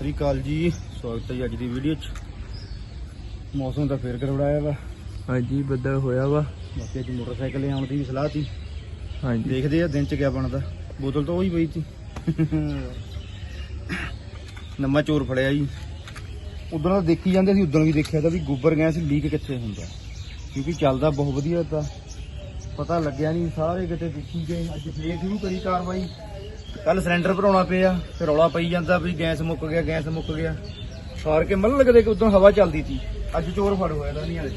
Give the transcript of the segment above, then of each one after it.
ਸ੍ਰੀ ਅਕਾਲ ਜੀ। ਸਵਾਗਤ ਹੈ ਜੀ ਅੱਜ ਦੀ ਵੀਡੀਓ 'ਚ। ਮੌਸਮ ਤਾਂ ਫੇਰ ਗੜਬੜਾਇਆ ਵਾ। ਹਾਂਜੀ ਬੱਦਲ ਹੋਇਆ ਵਾ। ਬਾਕੀ ਅੱਜ ਮੋਟਰਸਾਈਕਲ ਲਿਆਉਣ ਦੀ ਵੀ ਸਲਾਹ ਸੀ ਹਾਂਜੀ। ਦੇਖਦੇ ਆ ਦਿਨ 'ਚ ਕਿਆ ਬਣਦਾ। ਬੋਤਲ ਤਾਂ ਉਹੀ ਪਈ ਸੀ ਨੰਮਾ ਚੋਰ ਫੜਿਆ ਜੀ। ਉਦੋਂ ਤਾਂ ਦੇਖੀ ਜਾਂਦੇ ਸੀ ਉਦੋਂ ਵੀ ਦੇਖਿਆ ਤਾਂ ਵੀ ਗੋਬਰ ਗੈਸ ਲੀਕ ਕਿੱਥੇ ਹੁੰਦਾ। ਕਿਉਂਕਿ ਚੱਲਦਾ ਬਹੁਤ ਵਧੀਆ ਤਾਂ। ਪਤਾ ਲੱਗਿਆ ਨਹੀਂ ਸਾਰੇ ਕਿਤੇ ਦੇਖੀ ਗਏ। ਅੱਜ ਫੇਰ ਸ਼ੁਰੂ ਕਰੀ ਕਾਰਵਾਈ। ਕੱਲ ਸਿਲੰਡਰ ਭਰਾਉਣਾ ਪਿਆ ਫਿਰ ਰੌਲਾ ਪਈ ਜਾਂਦਾ ਵੀ ਗੈਸ ਮੁੱਕ ਗਿਆ ਗੈਸ ਮੁੱਕ ਗਿਆ। ਸਾਰ ਕੇ ਮਨ ਲੱਗਦੇ ਕਿ ਉਦੋਂ ਹਵਾ ਚੱਲਦੀ ਸੀ। ਅੱਜ ਚੋਰ ਫੜ ਹੋਇਆ ਤਾਂ ਨਹੀਂ ਵਾਲੇ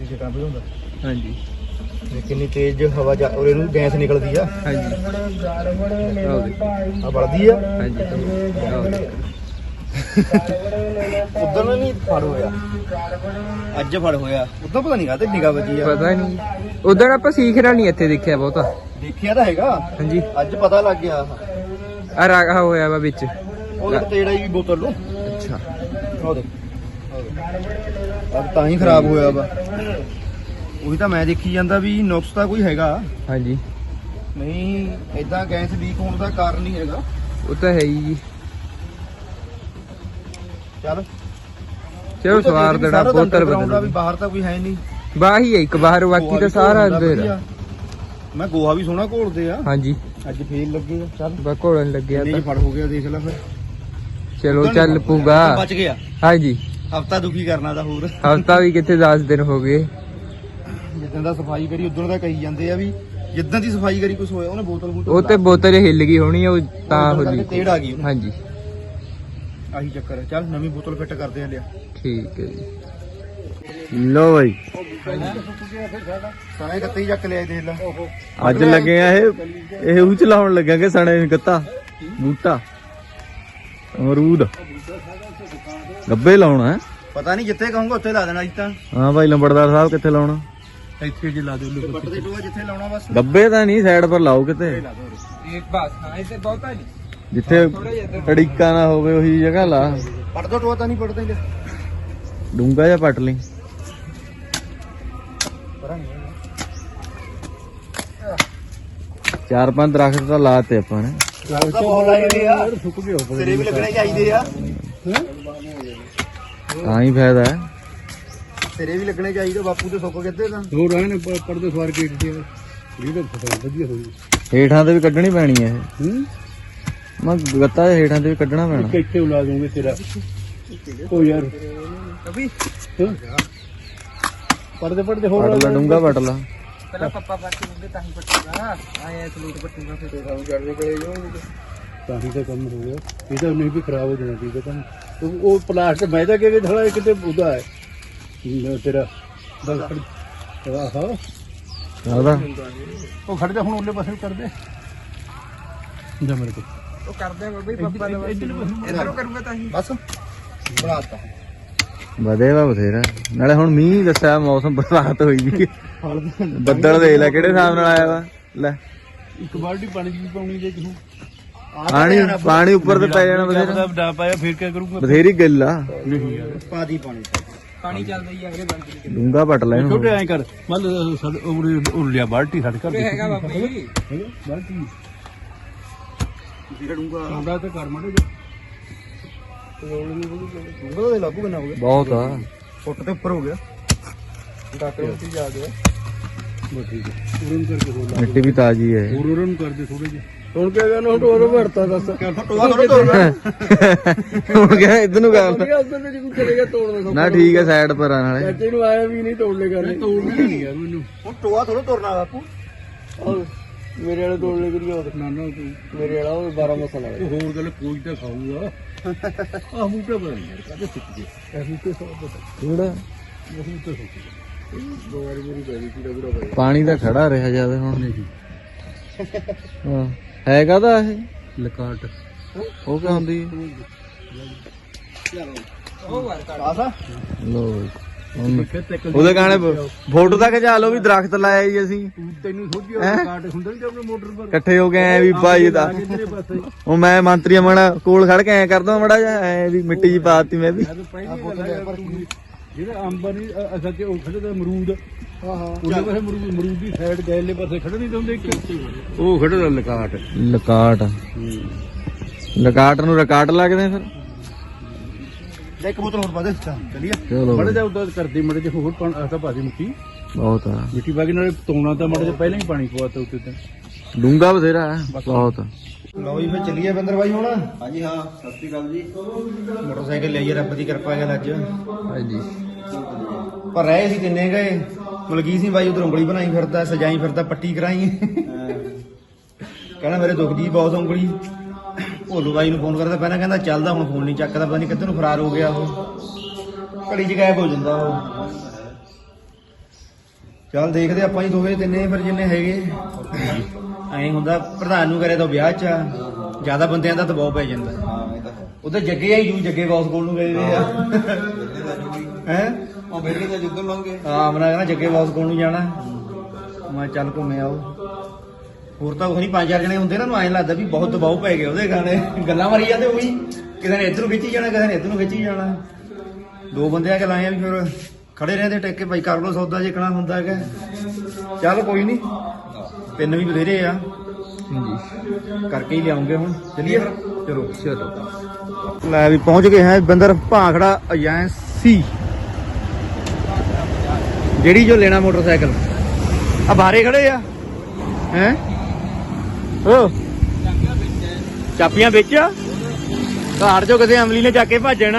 ਇਹ ਜਿਹੜਾ ਵੀ ਹੁੰਦਾ ਹਾਂਜੀ। ਇਹ ਕਿੰਨੀ ਤੇਜ਼ ਹਵਾ ਜਾ ਔਰ ਇਹਨੂੰ ਗੈਸ ਨਿਕਲਦੀ ਆ। ਹਾਂਜੀ। ਆ ਬਲਦੀ ਆ। ਹਾਂਜੀ। ਉਦੋਂ ਨਹੀਂ ਫੜ ਹੋਇਆ। ਅੱਜ ਫੜ ਹੋਇਆ। ਉਦੋਂ ਪਤਾ ਨਹੀਂ ਕਾਹਤੇ ਨਿਗਾ ਵੱਜੀ ਆ। ਪਤਾ ਨਹੀਂ। ਉਧਰ ਆਪਾਂ ਸਿੱਖਣਾ ਨਹੀਂ ਇੱਥੇ ਦੇਖਿਆ ਬਹੁਤਾ ਦੇਖਿਆ ਤਾਂ ਹੈਗਾ। ਹਾਂਜੀ। ਅੱਜ ਪਤਾ ਲੱਗ ਗਿਆ। ਆ ਰਾਗਾ ਹੋਇਆ ਵਾ ਵਿੱਚ। ਉਹ ਦੇਖ ਤੇੜਾ ਹੀ ਬੋਤਲ ਨੂੰ। ਅੱਛਾ। ਉਹ ਦੇਖ। ਤਾਂ ਹੀ ਖਰਾਬ ਹੋਇਆ ਵਾ। ਉਹੀ ਤਾਂ ਮੈਂ ਦੇਖੀ ਜਾਂਦਾ ਵੀ ਨੁਕਸ ਤਾਂ ਕੋਈ ਹੈਗਾ। ਹਾਂਜੀ। ਨਹੀਂ ਇਦਾਂ ਗੈਸ ਲੀਕ ਹੋਣ ਦਾ ਕਾਰਨ ਨਹੀਂ ਹੈਗਾ। ਉਹ ਤਾਂ ਹੈ ਹੀ ਜੀ। ਚੱਲ। ਚਲੋ ਸਵਾਰ ਦੇਣਾ ਬੋਤਲ ਵੀ ਬਦਲ ਬਾਹਰ ਤਾਂ ਕੋਈ ਹੈ ਨਹੀਂ। ਬਾਹੀ ਹੈ ਇੱਕ ਬਾਹਰ ਬਾਕੀ ਤਾਂ ਸਾਰਾ ਅੰਦਰ। ਆ। ਮੈਂ ਗੋਹਾ ਵੀ ਸੋਹਣਾ ਘੋਲਦੇ ਆ। ਹਾਂਜੀ। ਅੱਜ ਫੇਰ ਲੱਗੇ ਆ ਚੱਲ। ਬਾ ਘੋਲਣ ਲੱਗਿਆ ਚ ਫੜ ਹੋ ਗਿਆ ਦੇਖ ਲੈ ਫਿਰ। ਚਲੋ ਚੱਲ ਪੂਗਾ। ਬਚ ਗਿਆ। ਹਾਂਜੀ। ਹਫਤਾ ਦੁਖੀ ਕਰਨਾ ਤਾਂ ਹੋਰ। ਹਫਤਾ ਵੀ ਕਿੱਥੇ 10 ਦਿਨ ਹੋ ਗਏ। ਜਿੱਦਾਂ ਦਾ ਸਫ਼ਾਈ ਕਰੀ ਉਦੋਂ ਦਾ ਕਹੀ ਜਾਂਦੇ ਆ ਵੀ ਜਿੱਦਾਂ ਦੀ ਸਫ਼ਾਈ ਕਰੀ ਕੁਝ ਹੋਇਆ ਉਹਨੇ ਬੋਤਲ ਬੂਤਲ ਉਹ ਤੇ ਬੋਤਲ ਹਿੱਲ ਗਈ ਹੋਣੀ ਆ, ਉਹ ਤਾਂ ਹੋਲੀ। ਤੇੜ ਆ ਗਈ। ਹਾਂਜੀ। ਆਹੀ ਚੱਕਰ ਹੈ ਚੱਲ ਨਵੀਂ ਬੋਤਲ ਫਿੱਟ ਕਰਦੇ ਆ ਲਿਆ। ਠੀਕ ਹੈ ਜੀ। ਲੋ ਬਾਈ। ਸਾਰਾ ਕੱਤੇ ਚੱਕ ਲਿਆ ਦੇਖ ਲੈ। ਅੱਜ ਲੱਗੇ ਆ ਇਹ ਇਹ ਉਹ ਚਲਾਉਣ ਲੱਗਾਂਗੇ ਸਣੇ ਗੱਤਾ? ਬੂਟਾ। ਅਮਰੂਦ। ਗੱਬੇ ਲਾਉਣਾ ਹੈ। ਪਤਾ ਨਹੀਂ ਜਿੱਥੇ ਕਹੂੰਗਾ ਉੱਥੇ ਲਾ ਦੇਣਾ ਤਾਂ। ਹਾਂ ਭਾਈ ਲੰਬੜਦਾਰ ਸਾਹਿਬ ਕਿੱਥੇ ਲਾਉਣਾ? ਇੱਥੇ ਜੇ ਲਾ ਦਿਓ ਪੱਟ ਦੇ ਟੋਆ ਜਿੱਥੇ ਲਾਉਣਾ ਬਸ। ਗੱਬੇ ਤਾਂ ਨਹੀਂ ਸਾਈਡ ਪਰ ਲਾਓ ਕਿਤੇ। ਲਾ ਇਹ ਬਸ ਹਾਂ ਇਹ ਤੇ ਬਹੁਤਾ ਨਹੀਂ। ਜਿੱਥੇ ਅੜੀਕਾ ਨਾ ਹੋਵੇ ਉਹੀ ਜਗ੍ਹਾ ਲਾ। ਪੱਟ ਦੋ ਟੋਆ ਤਾਂ ਨਹੀਂ ਪੱਟਦੇ ਲੈ ਡੂੰਗਾ ਜਾਂ ਪੱਟ ਲਈ। ਚਾਰ ਪੰਜ ਦਰਖਤ ਤਾਂ ਲਾਤੇ ਆਪਾਂ ਨੇ। ਤਾਂ ਬਹੁਤ ਲਾਏ ਹੋਏ ਆ। ਸੁੱਕ ਗਏ ਤੇਰੇ ਵੀ ਲੱਗਣੇ ਚਾਹੀਦੇ ਆ। ਤਾਂ ਹੀ ਫਾਇਦਾ ਹੈ। ਤੇਰੇ ਵੀ ਲੱਗਣੇ ਚਾਹੀਦੇ ਬਾਪੂ ਦੇ ਸੁੱਕ ਕਿੱਥੇ ਤਾਂ ਹੋਰ ਆਏ ਨੇ ਪ- ਪਰਦੇ ਸਵਾਰ ਕੇ ਇੱਥੇ। ਵੀਡੀਓ ਫੋਟੋ ਵਧੀਆ ਹੋਈ। ਹੇਠਾਂ ਤੇ ਵੀ ਕੱਢਣੀ ਪੈਣੀ ਹੈ ਇਹ। ਹੂੰ? ਮੈਂ ਗੱਤਾ ਹੇਠਾਂ ਤੇ ਵੀ ਕੱਢਣਾ ਪੈਣਾ। ਇੱਕ ਇੱਥੇ ਉਲਾ ਦੂੰਗੇ ਤੇਰਾ ਉਹ ਯਾਰ। ਕਭੀ ਹਾਂ। ਪਰਦੇ ਪਰਦੇ ਹੋਰ ਪੱਟ ਲਾ ਡੂੰਗਾ ਪੱਟ ਲਾ। ਪਹਿਲਾਂ ਪੱਪਾ ਪੱਟ ਕੇ ਤਾਂ ਹੀ ਪੱਟੂਗਾ ਆਏ ਸਲੂਟ ਪੱਟੂਗਾ ਫਿਰ। ਸਾਨੂੰ ਚੜ੍ਹਦੇ ਕੋਲੇ ਜਾਊਂਗੇ ਤਾਂ। ਹੀ ਤਾਂ ਕੰਮ ਹੋ ਗਿਆ। ਇਹ ਤਾਂ ਨਹੀਂ ਵੀ ਖਰਾਬ ਹੋ ਜਾਣਾ ਚਾਹੀਦਾ ਕੰਮ। ਉਹ- ਉਹ ਪਲਾਸਟਿਕ ਮੈਂ ਤਾਂ ਕਿਹਾ ਥੋੜਾ ਕਿਤੇ ਉਹਦਾ ਹੈ। ਤੇਰਾ ਬਸ ਆਹਾ। ਆਦਾ ਉਹ ਖੜ ਜਾ ਹੁਣ ਉਹਲੇ ਪਾਸੇ ਕਰ ਦੇ ਜਾ ਮੇਰੇ ਕੋਲ। ਉਹ ਕਰਦੇ ਆ ਬਾਬਾ ਪੱਪਾ ਦਾ ਇਧਰੋਂ ਕਰੂੰਗਾ ਤਾਂ ਹੀ। ਬਸ। ਬਣਾਤਾ ਵਧੇ ਵਾ ਬਥੇਰਾ। ਨਾਲੇ ਹੁਣ ਮੀਂਹ ਦੱਸਿਆ ਮੌਸਮ ਬਰਸਾਤ ਹੋਈ ਵੀ ਬੱਦਲ ਦੇਖ ਲੈ ਕਿਹੜੇ ਹਿਸਾਬ ਨਾਲ ਆਇਆ ਵਾ? ਲੈ। ਇੱਕ ਬਾਲਟੀ ਪਾਣੀ ਦੀ ਪਾਉਣੀ ਜੇ ਕਿਹਨੂੰ ਪਾਣੀ ਪਾਣੀ ਉੱਪਰ ਤੇ ਪੈ ਜਾਣਾ ਬਥੇਰਾ। ਡਾ ਪਾਇਆ ਫਿਰ ਕੀ ਕਰੂੰਗਾ? ਬਥੇਰੀ ਗਿੱਲ ਆ। ਨਹੀਂ ਯਾਰ ਪਾ ਦੀ ਪਾਣੀ। ਪਾਣੀ ਚੱਲਦਾ ਹੀ ਆ ਵੀਰੇ ਬੰਦ ਡੂੰਗਾ ਪੱਟ ਲੈ ਇਹਨੂੰ। ਛੋਟੇ ਐਂ ਕਰ ਸਾਡੇ ਉਰੇ ਉਰ ਲਿਆ ਬਾਲਟੀ ਸਾਡੇ ਘਰ ਹੈਗਾ ਬਾਬਾ ਜੀ। ਹੈਗਾ ਬਾਲਟੀ। ਵੀਰੇ ਡੂੰਗਾ ਛੋਟਾ ਤੇ ਕਰ ਮਾੜੇ ਡੂੰਗਾ ਦੇ ਲਾਗੂ ਕਿੰਨਾ ਹੋ ਗਿਆ ਬਹੁਤ ਆ। ਫੁੱਟ ਤੇ ਉੱਪਰ ਹੋ ਗਿਆ। ਡਾਕਟਰ ਨੂੰ ਜਾ ਗਿਆ ਬਸ ਠੀਕ ਹੈ ਉਰਨ ਕਰਕੇ ਹੋਰ ਲਾ। ਮਿੱਟੀ ਵੀ ਤਾਜ਼ੀ ਹੈ। ਹੋਰ ਉਰਨ ਕਰਦੇ ਥੋੜੇ ਜਿਹੇ। ਹੁਣ ਕਿਆ ਕਰਨਾ ਹੁਣ ਟੋਰ ਭਰਤਾ ਦੱਸ। ਟੋਆ ਥੋੜਾ ਤੋੜਨਾ ਹੁਣ ਕਿਹਾ ਇਧਰ ਨੂੰ ਕਰ ਲੈ। ਉਧਰ ਵਿੱਚ ਕੋਈ ਚਲੇਗਾ ਤੋੜਨਾ ਨਾ ਠੀਕ ਹੈ ਸਾਈਡ ਪਰ ਆ ਨਾਲੇ। ਚਾਚੇ ਨੂੰ ਆਇਆ ਵੀ ਨਹੀਂ ਤੋੜ ਲੈ ਕਰਨੇ ਤੋੜਨੀ ਨਹੀਂ ਯਾਰ ਮੈਨੂੰ। ਹੁਣ ਟੋਆ ਥੋੜਾ ਤੋੜਨਾ ਬਾਪੂ। ਮੇਰੇ ਵਾਲੇ ਤੋੜ ਲੈ ਕਰੀਏ ਨਾ ਨਾ ਤੂੰ। ਮੇਰੇ ਵਾਲਾ ਉਹ 12 ਮਸਲਾ ਉਹ ਹੋਰ ਗੱਲ ਕੋਈ ਤਾਂ ਖਾਊਗਾ। ਆਹ ਬੂਟਾ ਬਣ ਯਾਰ ਕਾਹਦੇ ਸੁੱਕ ਗਏ ਇਹ ਬੂਟੇ ਸਭ ਪਤਾ ਥੋੜਾ ਇਹ ਬੂਟੇ ਸੁੱਕ ਗਏ ਦੋ ਵਾਰੀ ਮੇਰੀ ਪੈ ਗਈ ਕੀੜਾ ਬੁੜਾ ਪੈ ਪਾਣੀ ਤਾਂ ਖੜਾ ਰਿਹਾ ਜ਼ਿਆਦਾ ਹੁਣ। ਹਾਂ। ਹੈ ਕਾਦਾ ਇਹ? ਲਕਾਟ। ਉਹ ਕਿਉਂ ਹੁੰਦੀ ਹੈ? ਉਹ ਵਾਰ ਕਾਸਾ ਲੋ ਉਹਦੇ ਗਾਣੇ ਫੋਟੋ ਤਾਂ ਖਿਚਾ ਲਓ ਵੀ ਦਰਖਤ ਲਾਇਆ ਜੀ ਅਸੀਂ। ਤੈਨੂੰ ਸੋਚੀ ਲਕਾਟ ਹੁੰਦਾ ਨਹੀਂ ਆਪਣੇ ਮੋਟਰ ਪਰ। ਇਕੱਠੇ ਹੋ ਗਏ ਐ ਵੀ ਭਾਈ ਦਾ। ਉਹ ਮੈਂ ਮੰਤਰੀ ਮਣਾ ਕੋਲ ਖੜ ਕੇ ਐ ਕਰਦਾ ਮੜਾ ਜਾ ਐ ਵੀ ਮਿੱਟੀ ਜੀ ਪਾਤੀ ਮੈਂ ਵੀ। ਜਿਹੜਾ ਅੰਬ ਨਹੀਂ ਅਸਲ ਤੇ ਉਹ ਖੜੇ ਦਾ ਅਮਰੂਦ। ਹਾਂ ਹਾਂ ਉਹਦੇ ਪਾਸੇ ਅਮਰੂਦ ਅਮਰੂਦ ਦੀ ਸਾਈਡ ਗੈਲੇ ਪਾਸੇ ਖੜੇ ਨਹੀਂ ਹੁੰਦੇ ਇੱਕ। ਉਹ ਖੜੇ ਦਾ ਲਕਾਟ। ਲਕਾਟ। ਲਕਾਟ ਨੂੰ ਰਕਾਟ ਲੱਗਦੇ ਫਿਰ। ਲੈ ਇੱਕ ਬੋਤਲ ਹੋਰ ਪਾ ਦੇ ਚੱਲੀਏ। ਚਲੋ। ਮੜੇ ਜਾ ਉਦਾਂ ਕਰਦੀ ਮੜੇ ਜੇ ਹੋਰ ਪਾਣੀ ਆਤਾ ਭਾਜੀ ਮਿੱਟੀ। ਬਹੁਤ ਆ। ਮਿੱਟੀ ਪਾ ਕੇ ਨਾਲੇ ਤੋਣਾ ਤਾਂ ਮੜੇ ਜੇ ਪਹਿਲਾਂ ਹੀ ਪਾਣੀ ਪਵਾਤਾ ਉੱਤੇ ਤੇ ਡੂੰਗਾ ਬਥੇਰਾ ਹੈ ਬਹੁਤ। ਲਓ ਜੀ ਫੇ ਚੱਲੀਏ ਬੰਦਰ ਬਾਈ ਹੁਣ। ਹਾਂਜੀ ਹਾਂ ਸਤਿ ਸ਼੍ਰੀ ਅਕਾਲ ਜੀ। ਮੋਟਰਸਾਈਕਲ ਲਈਏ ਰੱਬ ਦੀ ਕਿਰਪਾ ਨਾਲ ਅੱਜ। ਹਾਂਜੀ। ਪਰ ਰਹੇ ਸੀ ਕਿੰਨੇ ਗਏ? ਮਲਗੀ ਸੀ ਬਾਈ ਉਧਰ ਉਂਗਲੀ ਬਣਾਈ ਫਿਰਦਾ ਸਜਾਈ ਫਿਰਦਾ ਪੱਟੀ ਕਰਾਈ। ਕਹਿੰਦਾ ਮੇਰੇ ਦੁਖਦੀ ਬਹੁਤ ਉਂਗਲੀ। ਭੋਲੂ ਬਾਈ ਨੂੰ ਫੋਨ ਕਰਦਾ ਪਹਿਲਾਂ ਕਹਿੰਦਾ ਚੱਲਦਾ ਹੁਣ ਫੋਨ ਨਹੀਂ ਚੱਕਦਾ ਪਤਾ ਨਹੀਂ ਕਿੱਧਰ ਨੂੰ ਫਰਾਰ ਹੋ ਗਿਆ ਉਹ। ਘੜੀ ਚ ਗਾਇਬ ਹੋ ਜਾਂਦਾ ਉਹ। ਚੱਲ ਦੇਖਦੇ ਆਪਾਂ ਜੀ ਦੋਵੇਂ ਤਿੰਨੇ ਫਿਰ ਜਿੰਨੇ ਹੈਗੇ। ਐਂ ਹੁੰਦਾ ਪ੍ਰਧਾਨ ਨੂੰ ਕਰੇ ਤਾਂ ਵਿਆਹ ਚ ਜ਼ਿਆਦਾ ਬੰਦਿਆਂ ਦਾ ਦਬਾਅ ਪੈ ਜਾਂਦਾ। ਹਾਂ ਇਹ ਤਾਂ ਹੈ ਉਹਦੇ ਜੱਗੇ ਆਈ ਜੂ ਜੱਗੇ ਬੌਸ ਕੋਲ ਨੂੰ ਗਏ ਵੇ ਆ। ਹੈ? ਉਹ ਬੇਟੇ ਦਾ ਜੁੱਧ ਲਾਂਗੇ ਹਾਂ ਮਨਾ ਕਹਿੰਦਾ ਜੱਗੇ ਬੌਸ ਕੋਲ ਨੂੰ ਜਾਣਾ। ਮੈਂ ਚੱਲ ਘੁੰਮੇ ਆਓ। ਹੋਰ ਤਾਂ ਕੋਈ ਪੰਜ ਚਾਰ ਜਣੇ ਹੁੰਦੇ ਨਾ ਨੂੰ ਐਂ ਲੱਗਦਾ ਵੀ ਬਹੁਤ ਦਬਾਅ ਪੈ ਗਿਆ ਉਹਦੇ ਗਾਣੇ। ਗੱਲਾਂ ਮਾਰੀ ਜਾਂਦੇ ਉਹੀ। ਕਿਸੇ ਨੇ ਇੱਧਰ ਖਿੱਚੀ ਜਾਣਾ ਕਿਸੇ ਨੇ ਇੱਧਰ ਖਿੱਚੀ ਜਾਣਾ। ਦੋ ਬੰਦੇ ਆ ਕੇ ਲਾਏ ਆ ਵੀ ਫਿਰ ਖੜੇ ਰਹਿੰਦੇ ਟਿਕ ਕੇ ਭਾਈ ਕਰ ਲੋ ਸੌਦਾ ਜੇ ਕਣਾ ਹੁੰਦਾ ਹੈਗਾ। ਚੱਲ ਕੋਈ ਨਹੀਂ ਤਿੰਨ ਵੀ ਬਥੇਰੇ ਆ। ਹਾਂਜੀ। ਕਰਕੇ ਹੀ ਲਿਆਉਂਗੇ ਹੁਣ। ਚਲਿਏ ਚਲੋ। ਚਲੋ। ਲੈ ਵੀ ਪਹੁੰਚ ਗਏ ਹਾਂ ਬੰਦਰ ਭਾਖੜਾ ਏਜੰਸੀ। ਜਿਹੜੀ ਜੋ ਲੈਣਾ ਮੋਟਰਸਾਈਕਲ। ਆ ਬਾਹਰੇ ਖੜੇ ਆ। ਹੈ? ਓ ਚਾਪੀਆਂ ਵਿੱਚ? ਘਾੜ ਚੋਂ ਕਿਤੇ ਅਮਲੀ ਨੇ ਚੱਕ ਕੇ ਭੱਜਣਾ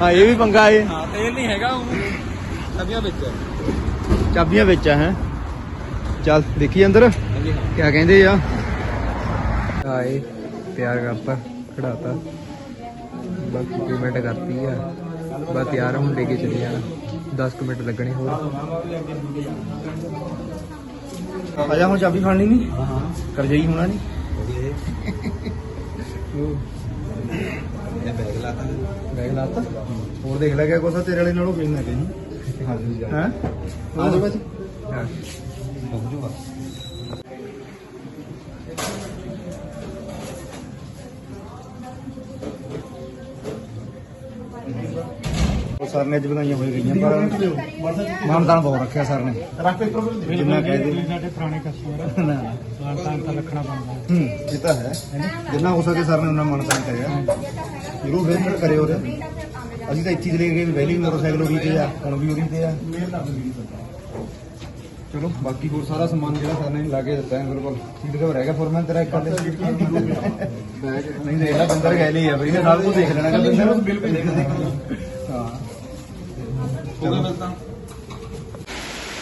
ਹਾਂ ਇਹ ਵੀ ਪੰਗਾ ਏ ਹਾਂ ਤੇਲ ਨਹੀਂ ਹੈਗਾ ਉਹ। ਸਭੀਆਂ ਵਿੱਚ ਚਾਬੀਆਂ ਵਿੱਚ ਆ ਹੈ। ਚੱਲ ਦੇਖੀ ਅੰਦਰ। ਕਿਆ ਕਹਿੰਦੇ ਆ? ਆਏ ਤਿਆਰ ਕਰਤਾ ਖੜਾਤਾ। ਬਾਕੀ ਪੇਮੈਂਟ ਕਰਤੀ ਆ। ਬਸ ਤਿਆਰ ਆ, ਹੁਣ ਲੈ ਕੇ ਚਲੇ ਜਾਣਾ 10 ਕੁ ਮਿੰਟ ਲੱਗਣੇ ਹੋਰ। ਆ ਜਾ ਹੁਣ ਚਾਬੀ ਫੜਨੀ ਨਹੀਂ ਹਾਂ ਕਰ ਜਾਈ ਹੋਣਾ ਨਹੀਂ ਇਹ ਬੈਗ ਲਾਤਾ। ਬੈਗ ਲਾਤਾ? ਹੋਰ ਦੇਖ ਲੈ ਗਿਆ ਕੋਸਾ ਤੇਰੇ ਵਾਲੇ ਨਾਲੋਂ ਪੀਣਾ ਕਹੀਂ ਹਾਂਜੀ ਹੈ ਆ ਜਾ। ਬਸ। ਹਾਂ। ਪਹੁੰਚ ਜੂਗਾ ਸਰ ਨੇ ਅੱਜ ਵਧਾਈਆਂ ਹੋਈ ਗਈਆਂ ਪਰ ਮਾਨਦਾਨ ਬਹੁਤ ਰੱਖਿਆ ਸਰ ਨੇ। ਜਿੰਨਾ ਕਹਿ ਦੇ ਸਾਡੇ ਪੁਰਾਣੇ ਕਸਟਮਰ ਨਾ ਤਾਂ ਰੱਖਣਾ ਪੈਂਦਾ। ਹੂੰ ਇਹ ਤਾਂ ਹੈ। ਜਿੰਨਾ ਹੋ ਸਕੇ ਸਰ ਨੇ ਉਹਨਾਂ ਮਾਨਦਾਨ ਕਰਿਆ। ਜ਼ਰੂਰ ਫੇਰ ਕਰੇ ਉਹਦੇ। ਅਸੀਂ ਤਾਂ ਇੱਥੇ ਹੀ ਲੈ ਗਏ ਪਹਿਲੀ ਮੋਟਰਸਾਈਕਲ ਉਹਦੀ ਤੇ ਆ ਹੁਣ ਵੀ ਉਹਦੀ ਤੇ ਆ। ਚਲੋ ਬਾਕੀ ਹੋਰ ਸਾਰਾ ਸਮਾਨ ਜਿਹੜਾ ਸਰ ਨੇ ਲਾ ਕੇ ਦਿੱਤਾ ਹੈ ਮੇਰੇ ਕੋਲ। ਸੀਟ ਕਵਰ ਹੈਗਾ ਫੋਰਮੈਨ ਤੇਰਾ ਇੱਕ ਅੱਧੇ। ਨਹੀਂ ਦੇਖ ਲੈ ਬੰਦਰ ਗਏ ਲਈ ਆ ਬਈ ਨਾਲ ਕੁਝ ਦੇਖ ਲੈਣਾ ਕਿ ਬੰਦਰ। ਨੂੰ ਬਿਲਕੁਲ ਹਾਂ। ਹੋ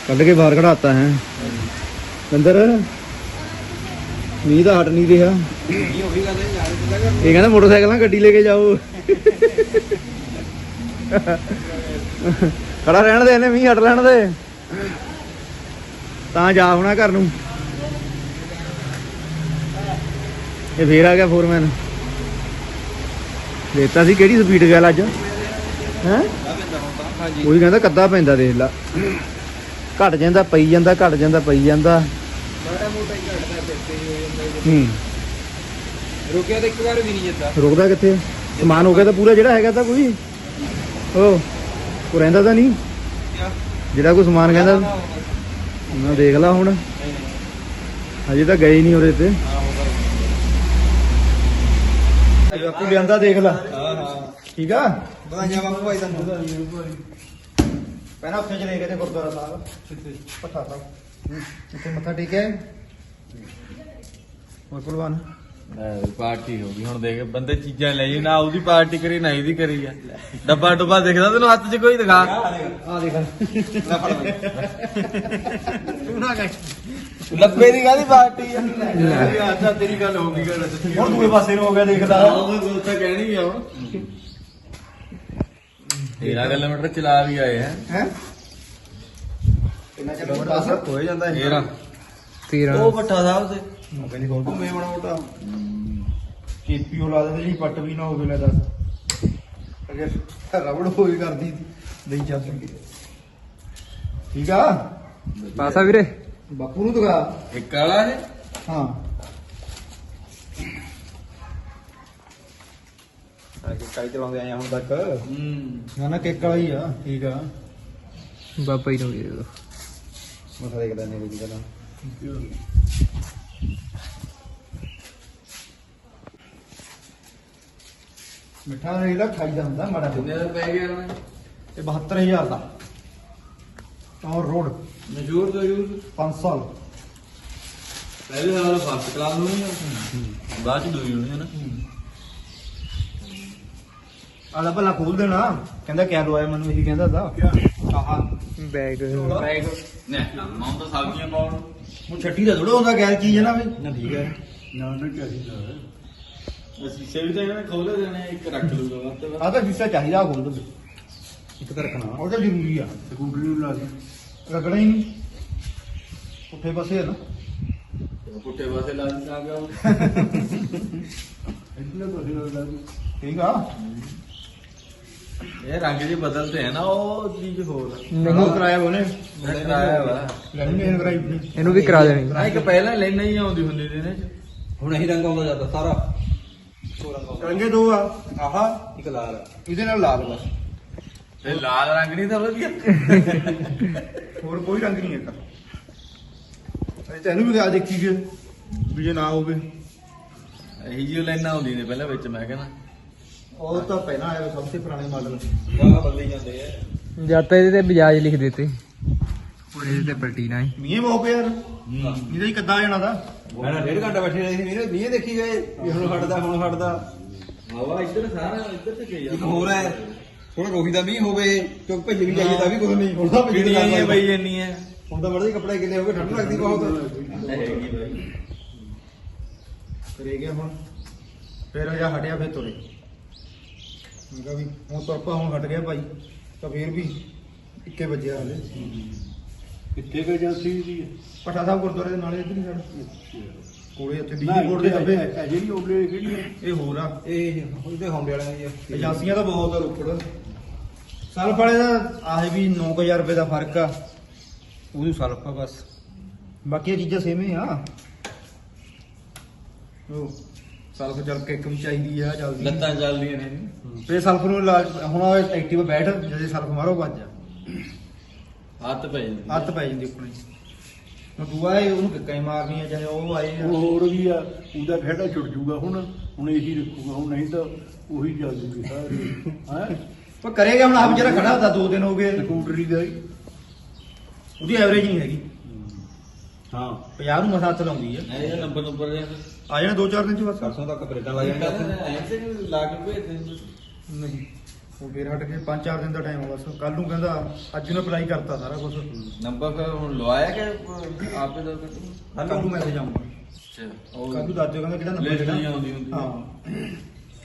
ਕੱਢ ਕੇ ਬਾਹਰ ਕਢਾਤਾ ਹੈ। ਬੰਦਰ ਮੀਂਹ ਹਟ ਨਹੀਂ ਰਿਹਾ। ਇਹ ਕਹਿੰਦਾ ਮੋਟਰਸਾਈਕਲ ਗੱਡੀ ਲੈ ਕੇ ਜਾਓ। ਖੜਾ ਰਹਿਣ ਦੇ ਇਹਨੇ ਮੀਂਹ ਹਟ ਲੈਣ ਦੇ। ਤਾਂ ਜਾ ਹੋਣਾ ਘਰ ਨੂੰ। ਇਹ ਫੇਰ ਆ ਗਿਆ ਫੋਰਮੈਨ ਦੇਤਾ ਸੀ ਕਿਹੜੀ ਸਪੀਡ ਗੱਲ ਅੱਜ? ਹੈ? ਹਾਂਜੀ। ਉਹੀ ਕਹਿੰਦਾ ਕੱਦਾ ਪੈਂਦਾ ਦੇਖ ਲਾ। ਘਟ ਜਾਂਦਾ ਪਈ ਜਾਂਦਾ ਘਟ ਜਾਂਦਾ ਪਈ ਜਾਂਦਾ। ਬੜਾ ਮੋਟਾ ਹੀ ਘਟਦਾ ਫਿਰ ਤੇ ਹੋ ਜਾਂਦਾ ਹੂੰ ਰੁਕਿਆ ਤਾਂ ਇੱਕ ਵਾਰ ਵੀ ਨਹੀਂ ਜਿੱਦਾ। ਰੁਕਦਾ ਕਿੱਥੇ? ਸਮਾਨ ਹੋ ਗਿਆ ਤਾਂ ਪੂਰਾ ਜਿਹੜਾ ਹੈਗਾ ਤਾਂ ਕੋਈ। ਉਹ ਕੋ ਰਹਿੰਦਾ ਤਾਂ ਨਹੀਂ? ਜਿਹੜਾ ਕੋਈ ਸਮਾਨ ਕਹਿੰਦਾ। ਨਾ ਦੇਖ ਲਾ ਹੁਣ। ਹਜੇ ਤਾਂ ਗਏ ਨਹੀਂ ਉਹਦੇ ਤੇ। ਬਾਪੂ ਲਿਆਂਦਾ ਦੇਖ ਲਾ। ਹਾਂ ਹਾਂ ਠੀਕ? ਆ ਬਧਾਈਆਂ ਬਾਪੂ ਭਾਈ ਤੁਹਾਨੂੰ ਪਹਿਲਾਂ ਉੱਥੇ ਚਲੇ ਗਏ ਤੇ ਗੁਰਦੁਆਰਾ ਸਾਹਿਬ। ਪੱਠਾ ਸਾਹਿਬ। ਇੱਥੇ ਮੱਥਾ ਟੇਕਿਆ ਹੋਰ ਕੁਲਵਾਨ ਪਾਰਟੀ ਹੋ ਗਈ। ਹੁਣ ਦੇਖ ਬੰਦੇ ਚੀਜ਼ਾਂ ਲੈ ਜੀ ਨਾ ਉਹਦੀ ਪਾਰਟੀ ਕਰੀ ਨਾ ਇਹਦੀ ਕਰੀ ਆ। ਡੱਬਾ ਡੁੱਬਾ ਦਿਖਦਾ ਤੈਨੂੰ ਹੱਥ 'ਚ ਕੋਈ ਦਿਖਾ? ਆ ਦੇਖ। ਲੈ ਫੜ ਲੈ ਤੂੰ ਨਾ ਗਏ ਲੱਭੇ ਦੀ ਕਾਦੀ ਪਾਰਟੀ ਆ? ਅੱਛਾ ਤੇਰੀ ਗੱਲ ਹੋ ਗਈ ਗੱਲ ਹੁਣ ਦੂਏ ਪਾਸੇ ਨੂੰ ਹੋ ਗਿਆ ਦੇਖ ਲਾ ਉਹ ਤਾਂ ਕਹਿਣੀ ਆ ਹੁਣ। 13 ਕਿਲੋਮੀਟਰ ਚਲਾ ਵੀ ਆਏ ਹੈ ਹੈ? ਕਿੰਨਾ ਚੱਲ ਪਾਸ ਹੋ ਜਾਂਦਾ 13 13 ਉਹ ਪੱਠਾ ਸਾਹਿਬ ਤੇ ਉਹ ਕਹਿੰਦੀ ਬਹੁਤ ਘੁੰਮੇ ਬਣਾ ਮੋਟਾ। ਕੇਪੀਓ ਲਾ ਦੇ ਜੀ ਪੱਟ ਵੀ ਨਾ ਹੋਵੇ ਲੈ ਦੱਸ। ਅਗਰ ਰਬੜ ਹੋਈ ਕਰਦੀ ਨਹੀਂ ਚੱਲ ਸਕੀ ਠੀਕ ਆ? ਪਾਸਾ ਵੀਰੇ। ਬਾਪੂ ਨੂੰ ਦਿਖਾ। ਇੱਕ ਵਾਲਾ ਹੈ ਹਾਂ। ਕਿ ਕਾਈ ਚਲਾਉਂਦੇ ਆਏ ਆ ਹੁਣ ਤੱਕ। ਹੂੰ। ਨਾ ਨਾ ਕੇਕ ਵਾਲਾ ਹੀ ਆ ਠੀਕ ਆ। ਬਾਬਾ ਜੀ ਨੂੰ ਦੇ ਦਿਓ। ਮਸਾ ਦੇਖ ਲੈਣੇ ਦੀ ਗੱਲ ਮਿੱਠਾ ਇਹਦਾ ਖਾਈਦਾ ਹੁੰਦਾ ਮਾੜਾ ਕਿੰਨੇ ਜਿਹਾ। ਦਾ ਪੈ ਗਿਆ ਨਾ ਇਹ 72000 ਦਾ। ਔਰ ਰੋਡ। ਮਸ਼ਹੂਰ ਤੋਂ ਯੂਜ਼ 5 ਸਾਲ। ਪਹਿਲੇ ਸਾਲ ਫਸਟ ਕਲਾਸ ਨੂੰ ਨਹੀਂ ਬਾਅਦ ਚ ਦੂਈ ਹੋਣੀ ਹੈ ਨਾ। ਆਲਾ ਭਲਾ ਖੋਲ ਦੇਣਾ। ਕਹਿੰਦਾ ਕਿਆ ਲਵਾਇਆ ਮੈਨੂੰ ਇਹੀ ਕਹਿੰਦਾ ਦਾ ਆਹਾ। ਬੈਗ। ਬੈਗ। ਨੇ ਮਾਂ ਤਾਂ ਸਬਜ਼ੀਆਂ ਪਾਉਣ ਉਹ ਛੱਟੀ ਦਾ ਥੋੜਾ ਹੁੰਦਾ ਗੈਰ ਚੀਜ਼ ਹੈ ਨਾ ਵੀ। ਨਾ ਠੀਕ ਹੈ। ਨਾ ਨਾ ਚਾਹੀਦਾ ਹੈ। ਅਸੀਂ ਸੇਵੀ ਤਾਂ ਇਹਨਾਂ ਨੇ ਖੋਲੇ ਦੇਣੇ ਇੱਕ ਰੱਖ ਲੂਗਾ ਵੱਧ ਤੋਂ ਆ ਤਾਂ ਹਿੱਸਾ ਚਾਹੀਦਾ ਖੋਲ ਦੋ। ਇੱਕ ਤਾਂ ਰੱਖਣਾ। ਉਹ ਤਾਂ ਜ਼ਰੂਰੀ ਆ। ਸਕੂਟਰੀ ਨੂੰ ਲਾ ਦੇ ਰਗੜਾ ਹੀ ਨਹੀਂ। ਪੁੱਠੇ ਪਾਸੇ ਹੈ ਨਾ। ਵੱਧ ਪੁੱਠੇ ਪਾਸੇ ਲਾ ਦਿੱਤਾ ਗਿਆ ਠੀਕ ਆ। ਇਹ ਰੰਗ ਜੀ ਬਦਲਦੇ ਹੈ ਨਾ ਉਹ ਚੀਜ਼ ਹੋਰ। ਨਹੀਂ। ਕਰਾਇਆ ਉਹਨੇ? ਮੈਂ ਕਰਾਇਆ ਵਾ ਲੈਣੀ ਨਹੀਂ ਕਰਾਈ ਇਹਨੂੰ ਵੀ ਕਰਾ ਦੇਣੀ। ਨਾ ਇੱਕ ਪਹਿਲਾਂ ਲੈਣਾ ਹੀ ਆਉਂਦੀ ਹੁੰਦੀ ਸੀ ਨੇ ਹੁਣ ਇਹੀ ਰੰਗ ਆਉਂਦਾ ਜਾਂਦਾ ਸਾਰਾ। ਰੰਗੇ ਦੋ ਆ। ਆਹਾ ਇੱਕ ਲਾਲ ਇਹਦੇ ਨਾਲ ਲਾਲ ਬਸ। ਤੇ ਲਾਲ ਰੰਗ ਨਹੀਂ ਤਾਂ ਵਧੀਆ। ਹੋਰ ਕੋਈ ਰੰਗ ਨਹੀਂ ਤੈਨੂੰ ਵੀ ਆ ਦੇਖੀ ਵੀ ਜੇ ਨਾ ਹੋਵੇ। ਇਹੀ ਜਿਹੀ ਲੈਣਾ ਆਉਂਦੀ ਨੇ ਪਹਿਲਾਂ ਵਿੱਚ ਮੈਂ ਕਹਿੰਦਾ। ਉਹ ਤਾਂ ਪਹਿਲਾਂ ਆਇਆ ਸਭ ਤੋਂ ਪੁਰਾਣੇ ਮਾਡਲ। ਵਾਹ ਬਦਲੀ ਜਾਂਦੇ ਆ ਜਾਂ ਤਾਂ ਇਹਦੇ ਤੇ ਬਜਾਜ ਲਿਖ ਦਿੱਤੇ। ਹੁਣ ਇਹਦੇ ਤੇ ਪਲਟੀਨਾ ਹੈ। ਮੀਂਹ ਪਿਆ ਯਾਰ। ਇਹਦਾ ਹੀ ਕੱਦਾ ਜਾਣਾ ਦਾ ਮੈਂ ਨਾ ਡੇਢ ਘੰਟਾ ਬੈਠੇ ਰਹੇ ਸੀ ਵੀਰੇ ਮੀਂਹ ਦੇਖੀ ਗਏ ਵੀ ਹੁਣ ਹਟਦਾ ਹੁਣ ਹਟਦਾ। ਹਵਾ ਇੱਧਰ ਸਾਰਾ ਇੱਧਰ ਤੇ ਗਈ ਇੱਕ ਹੋਰ ਹੈ ਥੋੜਾ ਰੋਹੀ ਦਾ ਮੀਂਹ ਹੋਵੇ ਕਿਉਂਕਿ ਭੱਜ ਵੀ ਜਾਈਏ ਤਾਂ ਵੀ ਕੁਝ ਨਹੀਂ। ਹੁਣ ਤਾਂ ਭੱਜ ਕਿੰਨੀ ਆਈ ਹੈ ਬਈ ਇੰਨੀ ਹੈ। ਹੁਣ ਤਾਂ ਬੜੇ ਕੱਪੜੇ ਗਿੱਲੇ ਹੋ ਗਏ ਠੰਡ ਲੱਗਦੀ ਬਹੁਤ। ਹੈਗੀ ਬਈ। ਕਰੇ ਗਿਆ ਹੁਣ। ਫਿਰ ਹਜਾ ਹਟਿਆ ਫਿਰ ਤੁਰੇ। ਮੈਂ ਕਿਹਾ ਵੀ ਹੁਣ ਤੁਰਪਾ ਹੁਣ ਹਟ ਗਿਆ ਭਾਈ ਤਾਂ ਫਿਰ ਵੀ ਇੱਕੇ ਵੱਜਿਆ ਹਲੇ। ਕਿੱਥੇ ਗਏ ਜਾਂਸੀ ਦੀ ਪਟਾ ਸਾਹਿਬ ਗੁਰਦੁਆਰੇ ਦੇ ਨਾਲੇ ਇੱਧਰ ਹੀ ਸੜ ਕੋਲੇ ਉੱਥੇ ਨਾ ਬਿਜਲੀ ਬੋਰਡ ਦੇ ਖੱਬੇ ਜਿਹੜੀ ਓਲੇ ਕਿਹੜੀ ਹੈ। ਇਹ ਹੋਰ ਆ। ਇਹ ਉਹਦੇ ਹੌਂਡੇ ਵਾਲਿਆਂ ਦੀ ਹੈ ਏਜੰਸੀਆਂ ਤਾਂ ਬਹੁਤ ਆ ਰੋਪੜ। ਸਲਫ ਵਾਲੇ ਦਾ ਆਹ ਵੀ 9000 ਰੁਪਏ ਦਾ ਫ਼ਰਕ ਆ। ਉਹਨੂੰ ਸਲਫ ਆ ਬਸ। ਬਾਕੀ ਚੀਜ਼ਾਂ ਸੇਮ ਹੀ ਆ। ਉਹ ਸਲਫ ਚੱਲ ਕੇ ਕਮ ਚਾਹੀਦੀ ਆ ਜਲਦੀ ਲੱਤਾਂ ਚੱਲਦੀਆਂ ਨੇ ਤੇ ਸਲਫ ਨੂੰ ਲਾ- ਹੁਣ ਉਹ ਐਕਟਿਵ ਬੈਠ ਜਦੋਂ ਸਲਫ ਮਾਰੋ ਵੱਜ ਜਾ। ਹੱਥ ਪੈ ਜਾਂਦੀ ਹੱਥ ਪੈ ਜਾਂਦੀ ਉੱਪਰ ਹੁਣ ਦੂਆ ਇਹ ਉਹਨੂੰ ਕਿੱਕਾਂ ਹੀ ਮਾਰਨੀ ਆ ਚਾਹੇ ਉਹ ਆਏ ਆ। ਉਹ ਹੋਰ ਵੀ ਆ ਉਹਦਾ ਖੇਡਾ ਛੁੱਟ ਜੂਗਾ ਹੁਣ ਹੁਣ ਇਹੀ ਰੱਖੂਗਾ ਹੁਣ ਨਹੀਂ ਤਾਂ ਉਹੀ ਚੱਲ ਜੂਗੀ ਸਾਰੀ। ਹੈ? ਪਰ ਕਰੇਗਾ ਹੁਣ ਆਪ ਜਿਹੜਾ ਖੜਾ ਹੁੰਦਾ ਦੋ ਦਿਨ ਹੋ ਗਏ। ਸਕੂਟਰੀ ਦਾ ਹੀ। ਉਹਦੀ ਐਵਰੇਜ ਨਹੀਂ ਹੈਗੀ। ਹਾਂ। 50 ਨੂੰ ਮਸਾ ਹੱਥ ਲਾਉਂਦੀ ਆ। ਇਹ ਨੰਬਰ ਨੰਬਰ ਦੇ ਆ ਜਾਣਾ 2-4 ਦਿਨ ਚ ਬਸ। ਪਰਸੋਂ ਤੱਕ ਬਰੇਟਾਂ ਲਾ ਜਾਣਗੇ ਉੱਥੇ ਲਾ ਕੇ ਭੇਜ ਦੇ ਨਹੀਂ ਉਹ ਫੇਰ ਹਟ ਕੇ 5-4 ਦਿਨ ਦਾ ਟਾਈਮ ਆ ਬਸ। ਕੱਲ ਨੂੰ ਕਹਿੰਦਾ ਅੱਜ ਨੂੰ ਅਪਲਾਈ ਕਰਤਾ ਸਾਰਾ ਕੁਝ ਨੰਬਰ ਫਿਰ ਹੁਣ ਲਵਾਇਆ ਕਿ ਆਪੇ ਦਾ ਕੱਟੂ ਕੱਲ ਨੂੰ ਮੈਸੇਜ ਆਊਗਾ ਅੱਛਾ ਕੱਲ ਨੂੰ ਦੱਸ ਦਿਓ ਕਹਿੰਦਾ ਕਿਹੜਾ ਨੰਬਰ List ਨਹੀਂ ਆਉਂਦੀ ਹੁੰਦੀ। ਹਾਂ।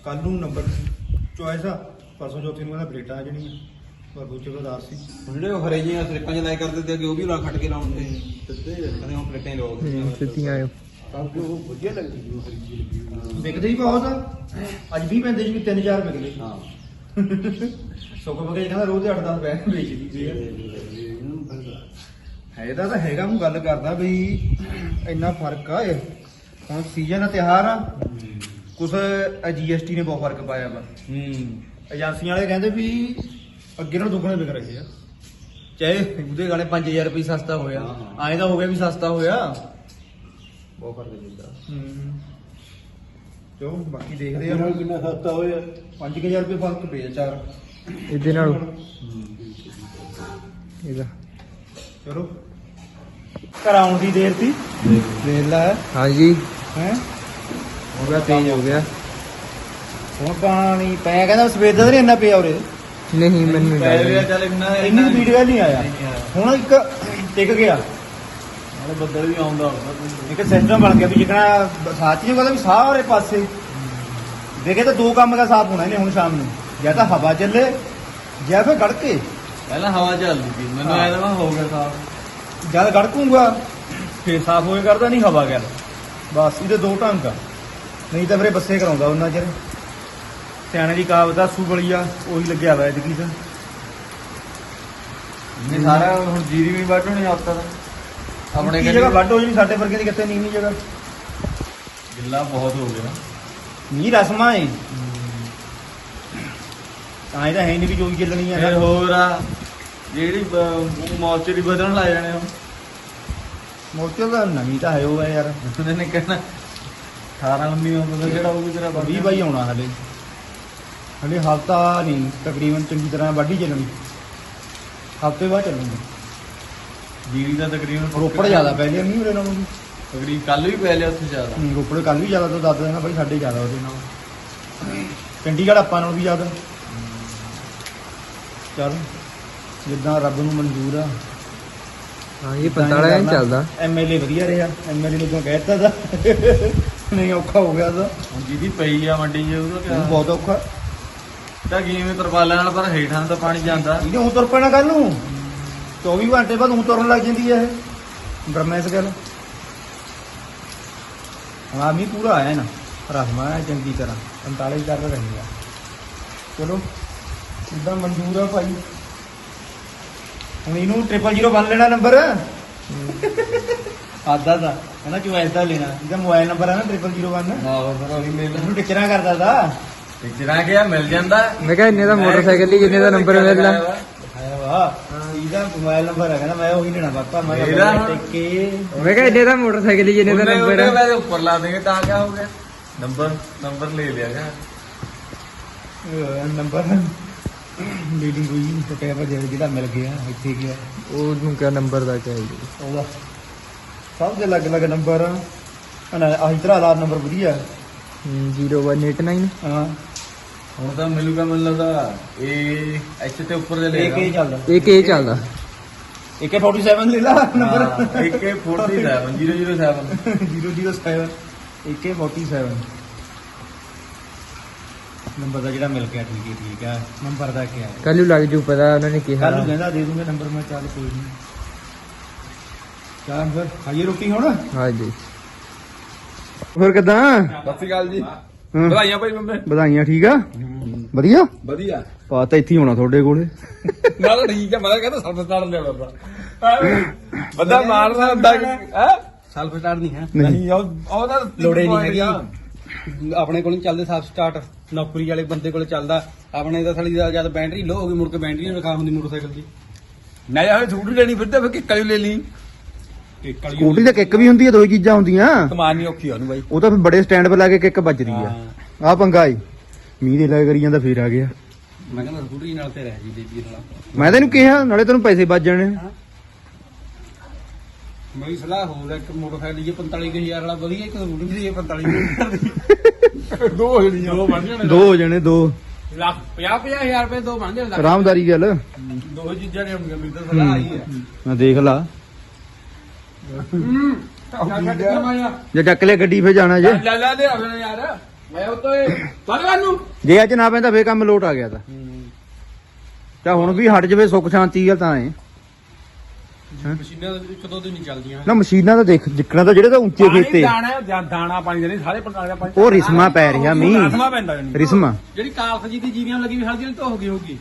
ਕੱਲ ਨੂੰ ਨੰਬਰ ਚੁਆਇਸ ਆ। ਪਰਸੋਂ ਚੌਥੀ ਨੂੰ ਕਹਿੰਦਾ ਬਲੇਟਾਂ ਆ ਜਣੀ ਪਰ ਦੂਜੇ ਦਾ ਦੱਸ ਸੀ ਹੁਣ ਜਿਹੜੇ ਉਹ ਹਰੇ ਜੀਆਂ ਸਲਿੱਪਾਂ ਕਰਦੇ ਤੇ ਅੱਗੇ ਉਹ ਵੀ ਲਾ ਖੱਟ ਕੇ ਲਾਉਣ ਤੇ ਸਿੱਧੇ ਕਹਿੰਦੇ ਹੁਣ ਪਲੇਟਾਂ ਹੀ ਲਾਓ। ਸਿੱਧੀਆਂ ਆਇਓ ਤਾਂ ਕਿ ਉਹ ਵਧੀਆ ਲੱਗਦੀ ਜੀ ਉਹ ਹਰੀ ਜੀ ਲੱਗੀ ਹੋਈ। ਵਿਕਦੇ ਹੀ ਬਹੁਤ ਆ। ਅੱਜ ਵੀ ਪੈਂਦੇ ਜੀ ਵੀ 3000 ਵਿਕਦੇ। ਹਾਂ। ਸੁੱਕ ਬਗੇ ਕਹਿੰਦਾ ਰੋਜ਼ ਦੇ 8-10 ਪੈਸੇ ਵੇਚਦੀ ਇਹਨੂੰ ਫਿਰ ਹੈਦਾ ਤਾਂ ਹੈਗਾ ਮੈਂ ਗੱਲ ਕਰਦਾ ਵੀ ਇੰਨਾ ਫ਼ਰਕ ਆ ਇਹ। ਹੁਣ ਸੀਜ਼ਨ ਆ ਤਿਉਹਾਰ ਆ। ਕੁਛ ਜੀਐਸਟੀ ਨੇ ਬਹੁਤ ਫ਼ਰਕ ਪਾਇਆ ਵਾ। ਹੂੰ ਏਜੰਸੀਆਂ ਵਾਲੇ ਕਹਿੰਦੇ ਵੀ ਅੱਗੇ ਨਾਲੋਂ ਦੁੱਗਣੇ ਵਿਕ ਰਹੇ ਆ। ਚਾਹੇ ਉਹਦੇ ਗਾਣੇ 5000 ਰੁਪਏ ਸਸਤਾ ਹੋਇਆ ਹਾਂ, ਹਾਂ। ਐਂ ਤਾਂ ਹੋ ਗਿਆ ਵੀ ਸਸਤਾ ਹੋਇਆ। ਬਹੁਤ ਫ਼ਰਕ ਦਿੰਦਾ ਹੂੰ। ਚਲੋ ਬਾਕੀ ਦੇਖਦੇ ਆ। ਨਾਲ ਕਿੰਨਾ ਸਸਤਾ ਹੋਇਆ? 5000 ਰੁਪਏ ਫ਼ਰਕ ਪਿਆ ਚਾਰ। ਇਹਦੇ ਨਾਲ। ਇਹਦਾ। ਚਲੋ। ਘਰ ਆਉਣ ਦੀ ਦੇਰ ਸੀ। ਦੇਖ ਲੈ। ਹਾਂਜੀ। ਹੈ? ਹੋ ਗਿਆ ਤੇਜ਼ ਹੋ ਗਿਆ। ਹੁਣ ਪਾਣੀ ਪੈ ਕਹਿੰਦਾ ਸਵੇਰ ਦਾ ਤਾਂ ਨਹੀਂ ਇੰਨਾ ਪਿਆ ਉਰੇ। ਨਹੀਂ ਮੈਨੂੰ ਨਹੀਂ। ਪੈ ਗਿਆ ਚੱਲ ਇੰਨਾ ਇੰਨੀ ਸਪੀਡ ਨਹੀਂ ਆਇਆ। ਹੁਣ ਇੱਕ ਟਿਕ ਗਿਆ। ਨਾਲੇ ਬੱਦਲ ਵੀ ਆਉਂਦਾ ਹੁੰਦਾ ਇੱਕ ਸਿਸਟਮ ਬਣ ਗਿਆ ਵੀ ਜਿਕਣਾ ਬਰਸਾਤ ਨਹੀਂ ਕਹਿੰਦਾ ਵੀ ਸਾਰੇ ਪਾਸੇ। ਦੇਖੇ ਤਾਂ ਦੋ ਕੰਮ ਦਾ ਸਾਫ਼ ਹੋਣਾ ਇਹਨੇ ਹੁਣ ਸ਼ਾਮ ਨੂੰ। ਜਾਂ ਤਾਂ ਹਵਾ ਚੱਲੇ ਜਾਂ ਫਿਰ ਗੜਕੇ। ਪਹਿਲਾਂ ਹਵਾ ਚੱਲਦੀ ਸੀ ਮੈਨੂੰ। ਐ ਤਾਂ ਹੋ ਗਿਆ ਸਾਫ਼ ਜਦ ਗੜਕੂਗਾ। ਫੇਰ ਸਾਫ਼ ਹੋਏ ਕਰਦਾ ਨਹੀਂ ਹਵਾ ਗੱਲ ਬਸ ਇਹਦੇ ਦੋ ਢੰਗ ਆ। ਨਹੀਂ ਤਾਂ ਫਿਰ ਇਹ ਬੱਸੇ ਕਰਾਉਂਦਾ ਉਹਨਾਂ ਚਿਰ। ਸਿਆਣੇ ਦੀ ਕਾਵਤ ਆ ਸੁਬਲੀਆ ਉਹੀ ਲੱਗਿਆ ਵਾ ਐਤਕੀ ਤਾਂ। ਇਹ ਸਾਰਾ ਹੁਣ ਜੀਰੀ ਵੀ ਵੱਢਣੀ ਆਪਤਾ ਦਾ ਆਪਣੇ ਕੀ ਜਗ੍ਹਾ ਵੱਢ ਹੋ ਜਣੀ ਸਾਡੇ ਵਰਗੇ ਦੀ ਕਿੱਥੇ ਨੀਵੀਂ ਜਗ੍ਹਾ? ਗਿੱਲਾ ਬਹੁਤ ਹੋ ਗਿਆ। ਮੀਂਹ ਰਸਮਾ ਏ। ਤਾਂ ਇਹ ਤਾਂ ਹੈ ਨਹੀਂ ਵੀ ਚੋਈ ਚੱਲਣੀ ਆ। ਫਿਰ ਹੋਰ ਆ ਜਿਹੜੀ ਮੌਚਰੀ ਬਦਲਣ ਲੱਗ ਜਾਣੇ ਉਹ ਮੋਟਰ ਦਾ ਨਵੀਂ ਤਾਂ ਹੈ ਉਹ ਆ ਯਾਰ। ਉਹਨੇ ਨੇ ਕਹਿਣਾ 18 19 ਉਮਰ ਦਾ ਜਿਹੜਾ ਉਹ ਵੀ ਤੇਰਾ 20 ਬਾਈ ਆਉਣਾ ਹਲੇ। ਹਲੇ ਹਫਤਾ ਨਹੀਂ ਤਕਰੀਬਨ ਚੰਗੀ ਤਰ੍ਹਾਂ ਵਾਢੀ ਚੱਲਣੀ। ਹਫ਼ਤੇ ਬਾਅਦ ਚੱਲੂਗੀ। ਜੀਰੀ ਦਾ ਤਕਰੀਬਨ ਰੋਪੜ ਜ਼ਿਆਦਾ ਪੈ ਲਿਆ ਨਹੀਂ ਉਰੇ ਨਾਲੋਂ ਵੀ। ਤਕਰੀਬਨ ਕੱਲ ਵੀ ਪੈ ਲਿਆ ਉੱਥੇ ਜ਼ਿਆਦਾ। ਹੂੰ, ਰੋਪੜ ਕੱਲ ਵੀ ਜ਼ਿਆਦਾ ਤੋਂ ਦੱਸ ਦੇਣਾ ਬਾਈ ਸਾਡੇ ਜ਼ਿਆਦਾ ਉਹਦੇ ਨਾਲ। ਚੰਡੀਗੜ੍ਹ ਆਪਾਂ ਨਾਲੋਂ ਵੀ ਜ਼ਿਆਦਾ। ਚੱਲ ਜਿੱਦਾਂ ਰੱਬ ਨੂੰ ਮਨਜ਼ੂਰ ਆ। ਹਾਂ ਇਹ 45 ਇੰਚ ਚੱਲਦਾ। ਐਮਐਲਏ ਵਧੀਆ ਰਿਹਾ। ਐਮਐਲਏ ਨੂੰ ਕਿਉਂ ਕਹਿਤਾ ਦਾ ਨਹੀਂ ਔਖਾ ਹੋ ਗਿਆ ਤਾਂ। ਹੁਣ ਜਿਹਦੀ ਪਈ ਆ ਮੰਡੀ 'ਚ ਉਹਦਾ ਉਹ ਕਿਆ ਬਹੁਤ ਔਖਾ। ਤਾਂ ਕਿਵੇਂ ਤਰਪਾਲਾਂ ਨਾਲ ਪਰ ਹੇਠਾਂ ਤਾਂ ਪਾਣੀ ਜਾਂਦਾ। ਇਹਨੇ ਹੁਣ ਤੁਰ ਪੈਣਾ ਕੱਲ ਨੂੰ। 24 ਘੰਟੇ ਬਾਅਦ ਹੁਣ ਤੁਰਨ ਲੱਗ ਜਾਂਦੀ ਹੈ ਇਹ। ਬਰਮੈਸ ਗੱਲ। ਹਾਂ ਮੀ ਪੂਰਾ ਆਇਆ ਨਾ ਰਸਮਾ ਹੈ ਚੰਗੀ ਤਰ੍ਹਾਂ 45 ਕਰ ਰਹੇ ਆ। ਚਲੋ ਸਿੱਧਾ ਮਨਜ਼ੂਰ ਆ ਭਾਈ। ਹੁਣ ਇਹਨੂੰ 000 ਬਣ ਲੈਣਾ ਨੰਬਰ ਆਦਾ ਦਾ ਕਹਿੰਦਾ ਚੁਆਇਸ ਦਾ ਲੈਣਾ? ਇਹਦਾ ਮੋਬਾਈਲ ਨੰਬਰ ਹੈ ਨਾ 001 ਆਹੋ ਫਿਰ ਉਹੀ ਮਿਲ ਇਹਨੂੰ ਟਿਚਰਾ ਕਰਦਾ ਦਾ। ਟਿਚਰਾ ਗਿਆ ਮਿਲ ਜਾਂਦਾ। ਮੈਂ ਕਿਹਾ ਇੰਨੇ ਦਾ ਮੋਟਰਸਾਈਕਲ ਹੀ ਜਿੰਨੇ ਦਾ ਨੰਬਰ ਮਿਲਦਾ ਹੈ। ਵਾਹ ਇਹਦਾ ਮੋਬਾਈਲ ਨੰਬਰ ਹੈ ਕਹਿੰਦਾ ਮੈਂ ਉਹੀ ਲੈਣਾ ਪਾਪਾ ਮੈਂ ਇਹਦਾ ਕਿਹਾ ਹੁਣ- ਟਿਕ। ਕੇ ਮੈਂ ਕਿਹਾ ਇੰਨੇ ਦਾ ਮੋਟਰਸਾਈਕਲ ਹੀ ਜਿੰਨੇ ਦਾ ਉਹਨੇ ਨੰਬਰ ਉਹਦੇ ਹੈ ਬਾਅਦ ਉੱਪਰ ਲਾ ਦੇਗੇ ਤਾਂ ਕਿਆ ਹੋ ਗਿਆ? ਨੰਬਰ ਨੰਬਰ ਲੈ ਲਿਆ ਗਿਆ ਅਹ ਨੰਬਰ। ਲੀਡਿੰਗ ਕੋਈ ਨਹੀਂ ਟੁੱਟਿਆ ਪਰ ਜਿਹੜਾ ਮਿਲ ਗਿਆ ਇੱਥੇ ਗਿਆ। ਉਹਨੂੰ ਕਿਆ ਨੰਬਰ ਦਾ ਕਿਹਾ ਜੀ? ਉਹਦਾ ਸਭ ਦੇ ਅਲੱਗ ਅਲੱਗ ਨੰਬਰ ਆ। ਨਾ ਆਹੀ ਤਰ੍ਹਾਂ ਆਧਾਰ ਨੰਬਰ ਵਧੀਆ। 0189 ਹਾਂ। ਹੁਣ ਤਾਂ ਮਿਲੂਗਾ ਮੈਨੂੰ ਲੱਗਦਾ ਇਹ ਐਚ ਤੇ ਉੱਪਰ ਦੇ ਇੱਕ ਇਹ ਲੇਗਾ ਚੱਲਦਾ। ਇੱਕ ਇਹ ਚੱਲਦਾ। ਇੱਕ 47 ਲੈ ਲਾ ਨੰਬਰ ਇੱਕ 47 007 007 ਇੱਕ 47 ਨੰਬਰ ਦਾ ਜਿਹੜਾ ਮਿਲ ਗਿਆ ਠੀਕ ਹੈ ਠੀਕ ਹੈ। ਨੰਬਰ ਦਾ ਕੀ ਹੈ? ਕੱਲ ਨੂੰ ਲੱਗ ਜੂ ਪਤਾ ਉਹਨਾਂ ਨੇ ਕਿਹਾ। ਕੱਲ ਨੂੰ ਕਹਿੰਦਾ ਦੇ ਦੂੰਗਾ ਨੰਬਰ ਮੈਂ ਚੱਲ ਕੋਈ ਨਹੀਂ। ਚੱਲ ਫਿਰ ਖਾਈਏ ਰੋਟੀ ਹੁਣ? ਹਾਂਜੀ। ਹੋਰ ਕਿਦਾਂ? ਸਤਿ ਸ਼੍ਰੀ ਅਕਾਲ ਜੀ। ਹਾਂ। ਵਧਾਈਆਂ ਭਾਈ ਬੰਦੇ ਵਧਾਈਆਂ ਠੀਕ ਆ? ਵਧੀਆ? ਵਧੀਆ। ਪਾ ਤਾਂ ਇੱਥੇ ਹੀ ਹੋਣਾ ਤੁਹਾਡੇ ਕੋਲੇ। ਨਾ ਤਾਂ ਠੀਕ ਹੈ ਮੈਂ ਤਾਂ ਕਹਿੰਦਾ ਸਭ ਸਟਾਰਟ ਲਿਆ ਬੰਦਾ ਬੰਦਾ ਮਾਰਦਾ ਹੁੰਦਾ ਹੈ? ਸੈਲਫ ਸਟਾਰਟ ਨਹੀਂ ਹੈ। ਨਹੀਂ। ਉਹ ਉਹਦਾ ਲੋੜੇ ਨਹੀਂ ਹੈਗੀ। ਆਪਣੇ ਕੋਲ ਨਹੀਂ ਚੱਲਦੇ ਸੈਲਫ ਸਟਾਰਟ ਨੌਕਰੀ ਵਾਲੇ ਬੰਦੇ ਕੋਲ ਚੱਲਦਾ। ਆਪਣੇ ਤਾਂ ਸਾਲੀ ਦਾ ਜਦ ਬੈਟਰੀ ਲੋ ਹੋ ਗਈ ਮੁੜ ਕੇ ਬੈਟਰੀ ਨਹੀਂ ਰਖਾ ਹੁੰਦੀ ਮੋਟਰਸਾਈਕਲ ਦੀ। ਨਾ ਯਾਰ ਛੂਟ ਲੈਣੀ ਫਿਰਦਾ ਫਿਰ ਕਿੱਕਾ ਹੀ ਲੈ ਲਈ। ਇੱਕ ਵਾਲੀ ਸਕੂਟੀ ਦਾ ਕਿੱਕ ਵੀ ਹੁੰਦੀ ਹੈ ਦੋ ਹੀ ਚੀਜ਼ਾਂ ਹੁੰਦੀਆਂ। ਕਮਾਨ ਨਹੀਂ ਔਖੀ ਉਹਨੂੰ ਬਾਈ। ਉਹ ਤਾਂ ਫਿਰ ਬੜੇ ਸਟੈਂਡ 'ਤੇ ਲਾ ਕੇ ਕਿੱਕ ਵੱਜਦੀ ਆ। ਆ ਪੰਗਾ ਈ ਮੀਂਹ ਦੇ ਲੱਗ ਕਰੀ ਜਾਂਦਾ ਫੇਰ ਆ ਗਿਆ। ਮੈਂ ਕਹਿੰਦਾ ਸਕੂਟਰੀ ਨਾਲ ਤੇ ਰਹਿ ਜੀ ਬੇਬੀ ਨਾਲ। ਮੈਂ ਤੈਨੂੰ ਕਿਹਾ ਨਾਲੇ ਤੈਨੂੰ ਪੈਸੇ ਵੱਜ ਜਾਣੇ। ਮੇਰੀ ਸਲਾਹ ਹੋ ਰਿਹਾ ਇੱਕ ਮੋਟਰਸਾਈਕਲ ਲਈਏ 45000 ਵਾਲਾ ਵਧੀਆ ਇੱਕ ਸਕੂਟਰੀ ਲਈਏ 45000 ਦੀ ਬਣ ਜਾਣੇ। ਦੋ ਹੋ ਜਾਣੇ ਦੋ। ਲੱਖ 50 50000 ਰੁਪਏ ਦੋ ਬਣ ਜਾਣ। ਆਰਾਮਦਾਰੀ ਗੱਲ। ਦੋ ਚੀਜ਼ਾਂ ਨੇ ਹੁੰਦੀਆਂ ਮੇਰੀ ਤਾਂ ਸਲਾਹ ਆਈ ਹੈ ਮੈਂ ਦੇਖ ਲਾ। ਜੇ ਲਿਆ ਗੱਡੀ ਫੇਰ ਜਾਣਾ ਜੇ। ਲੈ ਲੈ ਦੇ ਆਪਣੇ ਯਾਰ। ਮੈਂ ਉਹ ਤੋਂ ਪਰਵਾਨ ਨੂੰ ਜੇ ਅੱਜ ਨਾ ਪੈਂਦਾ ਫੇਰ ਕੰਮ ਲੋਟ ਆ ਗਿਆ ਤਾਂ। ਤਾਂ ਹੁਣ ਵੀ ਹਟ ਜਵੇ ਸੁੱਖ ਸ਼ਾਂਤੀ ਆ ਤਾਂ ਏ ਮਸ਼ੀਨਾਂ ਦੇ ਵਿੱਚ ਦੋ ਦਿਨ ਨਹੀਂ ਚੱਲਦੀਆਂ। ਨਾ ਮਸ਼ੀਨਾਂ ਤਾਂ ਦੇਖ ਜਿੱਕਣਾ ਤਾਂ ਜਿਹੜੇ ਤਾਂ ਉੱਚੇ ਖੇਤੇ। ਦਾਣਾ ਦਾਣਾ ਪਾਣੀ ਦੇ ਨਹੀਂ ਸਾਰੇ ਪੰਡਾਲ ਦਾ ਪਾਣੀ। ਉਹ ਰਿਸਮਾ ਪੈ ਰਿਹਾ ਮੀਂਹ। ਰਸਮਾ ਪੈਂਦਾ ਰਿਸਮਾ। ਜਿਹੜੀ ਕਾਲਖ ਜੀ ਦੀ ਜੀਰੀਆਂ ਲੱਗੀ ਵੀ ਹਲਦੀ ਧੋ ਗਈ ਹੋਗੀ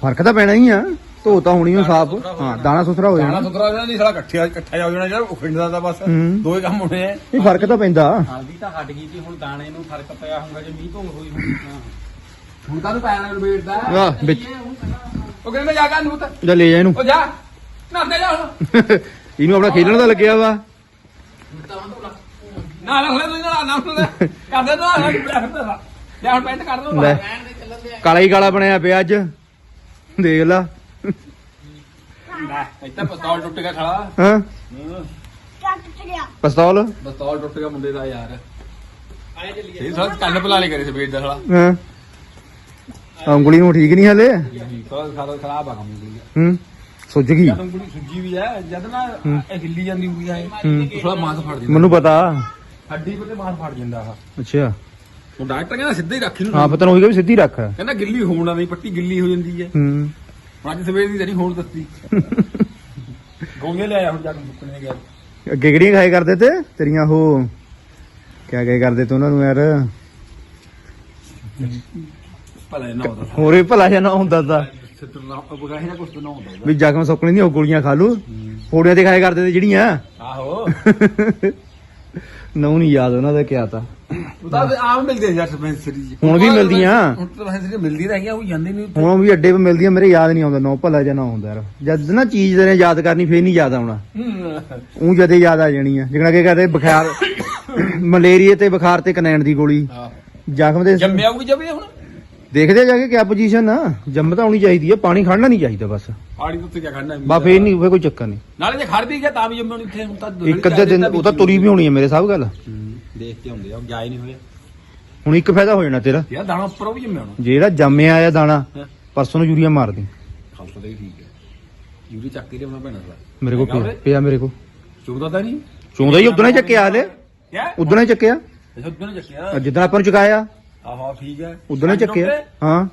ਫ਼ਰਕ ਤਾਂ ਪੈਣਾ ਹੀ ਆ। ਧੋ ਤਾਂ ਹੋਣੀ ਓ ਸਾਫ਼। ਹਾਂ ਦਾਣਾ ਸੁਥਰਾ ਹੋ ਦਾਣਾ ਜਾਣਾ ਸੁਧਰਾ ਜਾਣਾ ਨਹੀਂ ਸਾਲਾ ਇਕੱਠਿਆ ਇਕੱਠਾ ਹੋ ਜਾਣਾ ਯਾਰ ਉਹ ਖਿੰਡਦਾ ਤਾਂ ਬਸ। ਹੂੰ। ਦੋ ਹੀ ਕੰਮ ਹੋਣੇ ਆ। ਇਹ ਫ਼ਰਕ ਤਾਂ ਪੈਂਦਾ। ਹਲਦੀ ਤਾਂ ਹਟ ਗਈ ਸੀ ਹੁਣ ਦਾਣੇ ਨੂੰ ਫ਼ਰਕ ਪਿਆ ਹੋਊਗਾ ਜੇ ਮੀਂਹ ਧੁੰਦ ਹੋਈ ਹੋਣੀ ਹੁਣ ਕਾਹਨੂੰ ਪੈਣਾ ਲਵੇੜਦਾ ਆਹ ਵਿੱਚ। ਉਹ ਕਹਿੰਦਾ ਜਾ ਕੇ ਨੂੰ ਤਾਂ ਜਾ ਲੈ ਜਾ ਇਹਨੂੰ। ਉਹ ਜਾ ਨਾ ਦੇ ਜਾ ਹੁਣ। ਇਹਨੂੰ ਆਪਣਾ ਖੇਲਣ ਦਾ ਲੱਗਿਆ ਵਾ। ਨਾ ਨਾ ਹੋਲੇ ਨਾ ਨਾ ਨਾ ਕਰਦੇ ਨਾ ਨਾ ਜਾ ਹੁਣ ਪੈਂਟ ਕਰ ਦੋ ਲੈ ਕਾਲਾ ਹੀ ਕਾਲਾ ਬਣਿਆ ਪਿਆ ਅੱਜ। ਦੇਖ ਲਾ। ਇੱਥੇ ਪਿਸਤੌਲ ਟੁੱਟ ਗਿਆ ਖੜਾ। ਹਾਂ। ਪਿਸਤੌਲ? ਪਿਸਤੌਲ ਟੁੱਟ ਗਿਆ ਮੁੰਡੇ ਦਾ ਯਾਰ। ਇਹ ਸਾਲਾ ਕੰਨ ਪਲਾ ਲੈ ਕਰੇ ਸਵੇਰ ਦਾ ਸਾਲਾ ਹਾਂ। ਆਹ ਉਂਗਲੀ ਨੂੰ ਠੀਕ ਨਹੀਂ ਹਲੇ ਖਰਾਬ ਆ ਕੰਮ ਦੀ ਹੂੰ। ਸੁੱਜ ਗਈ। ਜਦ ਉਂਗਲੀ ਸੁੱਜੀ ਵੀ ਹੈ ਜਦ ਨਾ ਇਹ ਹਿੱਲੀ ਜਾਂਦੀ ਹੁੰਦੀ ਹੈ। ਹੂੰ ਥੋੜਾ ਮਾਸ ਫੜ ਜਾਂਦਾ ਮੈਨੂੰ ਪਤਾ। ਹੱਡੀ ਤੇ ਮਾਸ ਫੜ ਜਾਂਦਾ ਆ ਅੱਛਾ। ਉਹ ਡਾਕਟਰ ਕਹਿੰਦਾ ਸਿੱਧੇ ਹੀ ਰੱਖ ਹਾਂ ਇਹਨੂੰ ਪਤਾ ਨੂੰ ਹੋਏਗਾ ਵੀ ਸਿੱਧੀ ਰੱਖ। ਕਹਿੰਦਾ ਗਿੱਲੀ ਹੋਣਾ ਨਹੀਂ ਪੱਟੀ ਗਿੱਲੀ ਹੋ ਜਾਂਦੀ ਹੈ। ਹੂੰ। ਹੁਣ ਅੱਜ ਸਵੇਰ ਦੀ ਤੇਰੀ ਹੋਣ ਦੱਸੀ ਗੋਂਗੇ ਲਿਆਇਆ ਹੁਣ ਜਾ ਕੇ ਸੁੱਕਣੇ ਗਿਆ ਅੱਗੇ ਕਿਹੜੀਆਂ ਖਾਏ ਕਰਦੇ ਤੇ? ਤੇਰੀਆਂ ਉਹ। ਕਿਆ ਕਿਆ ਕਰਦੇ ਤੇ ਉਹਨਾਂ ਨੂੰ ਯਾਰ? ਭਲਾ ਨਾ ਹੁੰਦਾ ਹੋਰੇ ਭਲਾ ਜਿਹਾ ਨਾ ਹੁੰਦਾ ਤਾਂ। ਸਿੱਤਰ ਨਾ ਬਗਾਹੇ ਨਾ ਕੁਛ ਨਾ ਹੁੰਦਾ। ਵੀ ਜ਼ਖਮ ਸੁੱਕਣੇ ਦੀਆਂ ਉਹ ਗੋਲੀਆਂ ਖਾ ਲੂ। ਫੋੜੀਆਂ ਤੇ ਖਾਏ ਕਰਦੇ ਤੇ ਜਿਹੜੀਆਂ। ਆਹੋ। ਨਹੁੰ ਨਹੀਂ ਯਾਦ ਉਹਨਾਂ ਦਾ ਕਿਆ ਤਾਂ। ਤਾਂ ਆਮ ਮਿਲਦੇ ਯਾਰ ਡਿਸਪੈਂਸਰੀ ਚ ਹੁਣ ਵੀ ਮਿਲਦੀਆਂ। ਹੁਣ ਤਾਂ ਡਿਸਪੈਂਸਰੀ ਮਿਲਦੀ ਰਹੀਆਂ ਉਹ ਜਾਂਦੇ ਨਹੀਂ ਹੁਣ ਵੀ ਅੱਡੇ 'ਤੇ ਮਿਲਦੀਆਂ ਮੇਰੇ ਯਾਦ ਨਹੀਂ ਆਉਂਦਾ ਨੋ ਭਲਾ ਜਾਂ ਨਾ ਆਉਂਦਾ ਯਾਰ। ਜਦ ਨਾ ਚੀਜ਼ ਤੇਰੇ ਯਾਦ ਕਰਨੀ ਫੇਰ ਨਹੀਂ ਯਾਦ ਆਉਣਾ। ਉਹ ਜਦੇ ਯਾਦ ਆ ਜਾਣੀ ਆ। ਜਿਕਣਾ ਕਿ ਕਹਦੇ ਬੁਖਾਰ ਮਲੇਰੀਆ ਤੇ ਬੁਖਾਰ ਤੇ ਕਨੈਣ ਦੀ ਗੋਲੀ। ਜ਼ਖਮ ਦੇ ਜੰਮਿਆ ਹੁਣ? ਦੇਖਦੇ ਆ ਜਾ ਕੇ ਕਿਆ ਪੋਜੀਸ਼ਨ ਆ। ਜੰਮ ਤਾਂ ਆਉਣੀ ਚਾਹੀਦੀ ਆ ਪਾਣੀ ਖੜਨਾ ਨਹੀਂ ਚਾਹੀਦਾ ਬਸ। ਪਾਣੀ ਤੋਂ ਉੱਤੇ ਕੀ ਖੜਨਾ ਬਾ ਫੇਰ ਨਹੀਂ ਕੋਈ ਚੱਕਰ ਨਹੀਂ। ਨਾਲੇ ਜੇ ਖੜ ਵੀ ਗਿਆ ਤਾਂ ਵੀ ਨਹੀਂ ਇੱਥੇ ਹੁਣ ਤਾਂ ਇੱਕ ਅੱਧੇ ਦਿਨ ਉਹ ਤਾਂ ਤੁਰੀ ਵੀ ਹੋਣੀ ਆ ਮੇਰੇ ਸਭ ਗੱਲ। ਦੇਖ ਕੇ ਆਉਂਦੇ ਆ ਹੀ ਨਹੀਂ ਹੋਇਆ। ਹੁਣ ਇੱਕ ਫਾਇਦਾ ਹੋ ਜਾਣਾ ਤੇਰਾ। ਯਾਰ ਦਾਣਾ ਉੱਪਰ ਵੀ ਜੰਮਿਆ ਹੁਣ। ਜਿਹੜਾ ਜੰਮਿਆ ਆ ਦਾਣਾ ਹਾਂ। ਪਰਸੋਂ ਨੂੰ ਯੂਰੀਆ ਮਾਰ ਦੇ। ਖਾਲਸਾ ਦਾ ਹੀ ਠੀਕ ਹੈ। ਯੂਰੀ ਚੱਕ ਕੇ ਲਿਆਉਣਾ ਪੈਣਾ ਸਰ। ਮੇਰੇ ਕੋਲ ਪਿਆ ਪਿਆ ਮੇਰੇ ਕੋਲ। ਚੁਗਦਾ ਤਾਂ ਨਹੀਂ? ਚੋਂਦਾ ਹੀ ਉਦੋਂ ਹੀ ਚੱਕਿਆ ਹਲੇ। ਉਦੋਂ ਹੀ ਚੱਕਿਆ। ਅੱਛਾ ਉਦੋਂ ਨੇ ਚੱਕਿਆ। ਜਿੱਦਾਂ ਆਪਾਂ ਨੂੰ ਚੁਕਾਇਆ। ਆਹੋ ਠੀਕ ਹੈ। ਉਦੋਂ ਹੀ ਚੱਕਿਆ ਹਾਂ।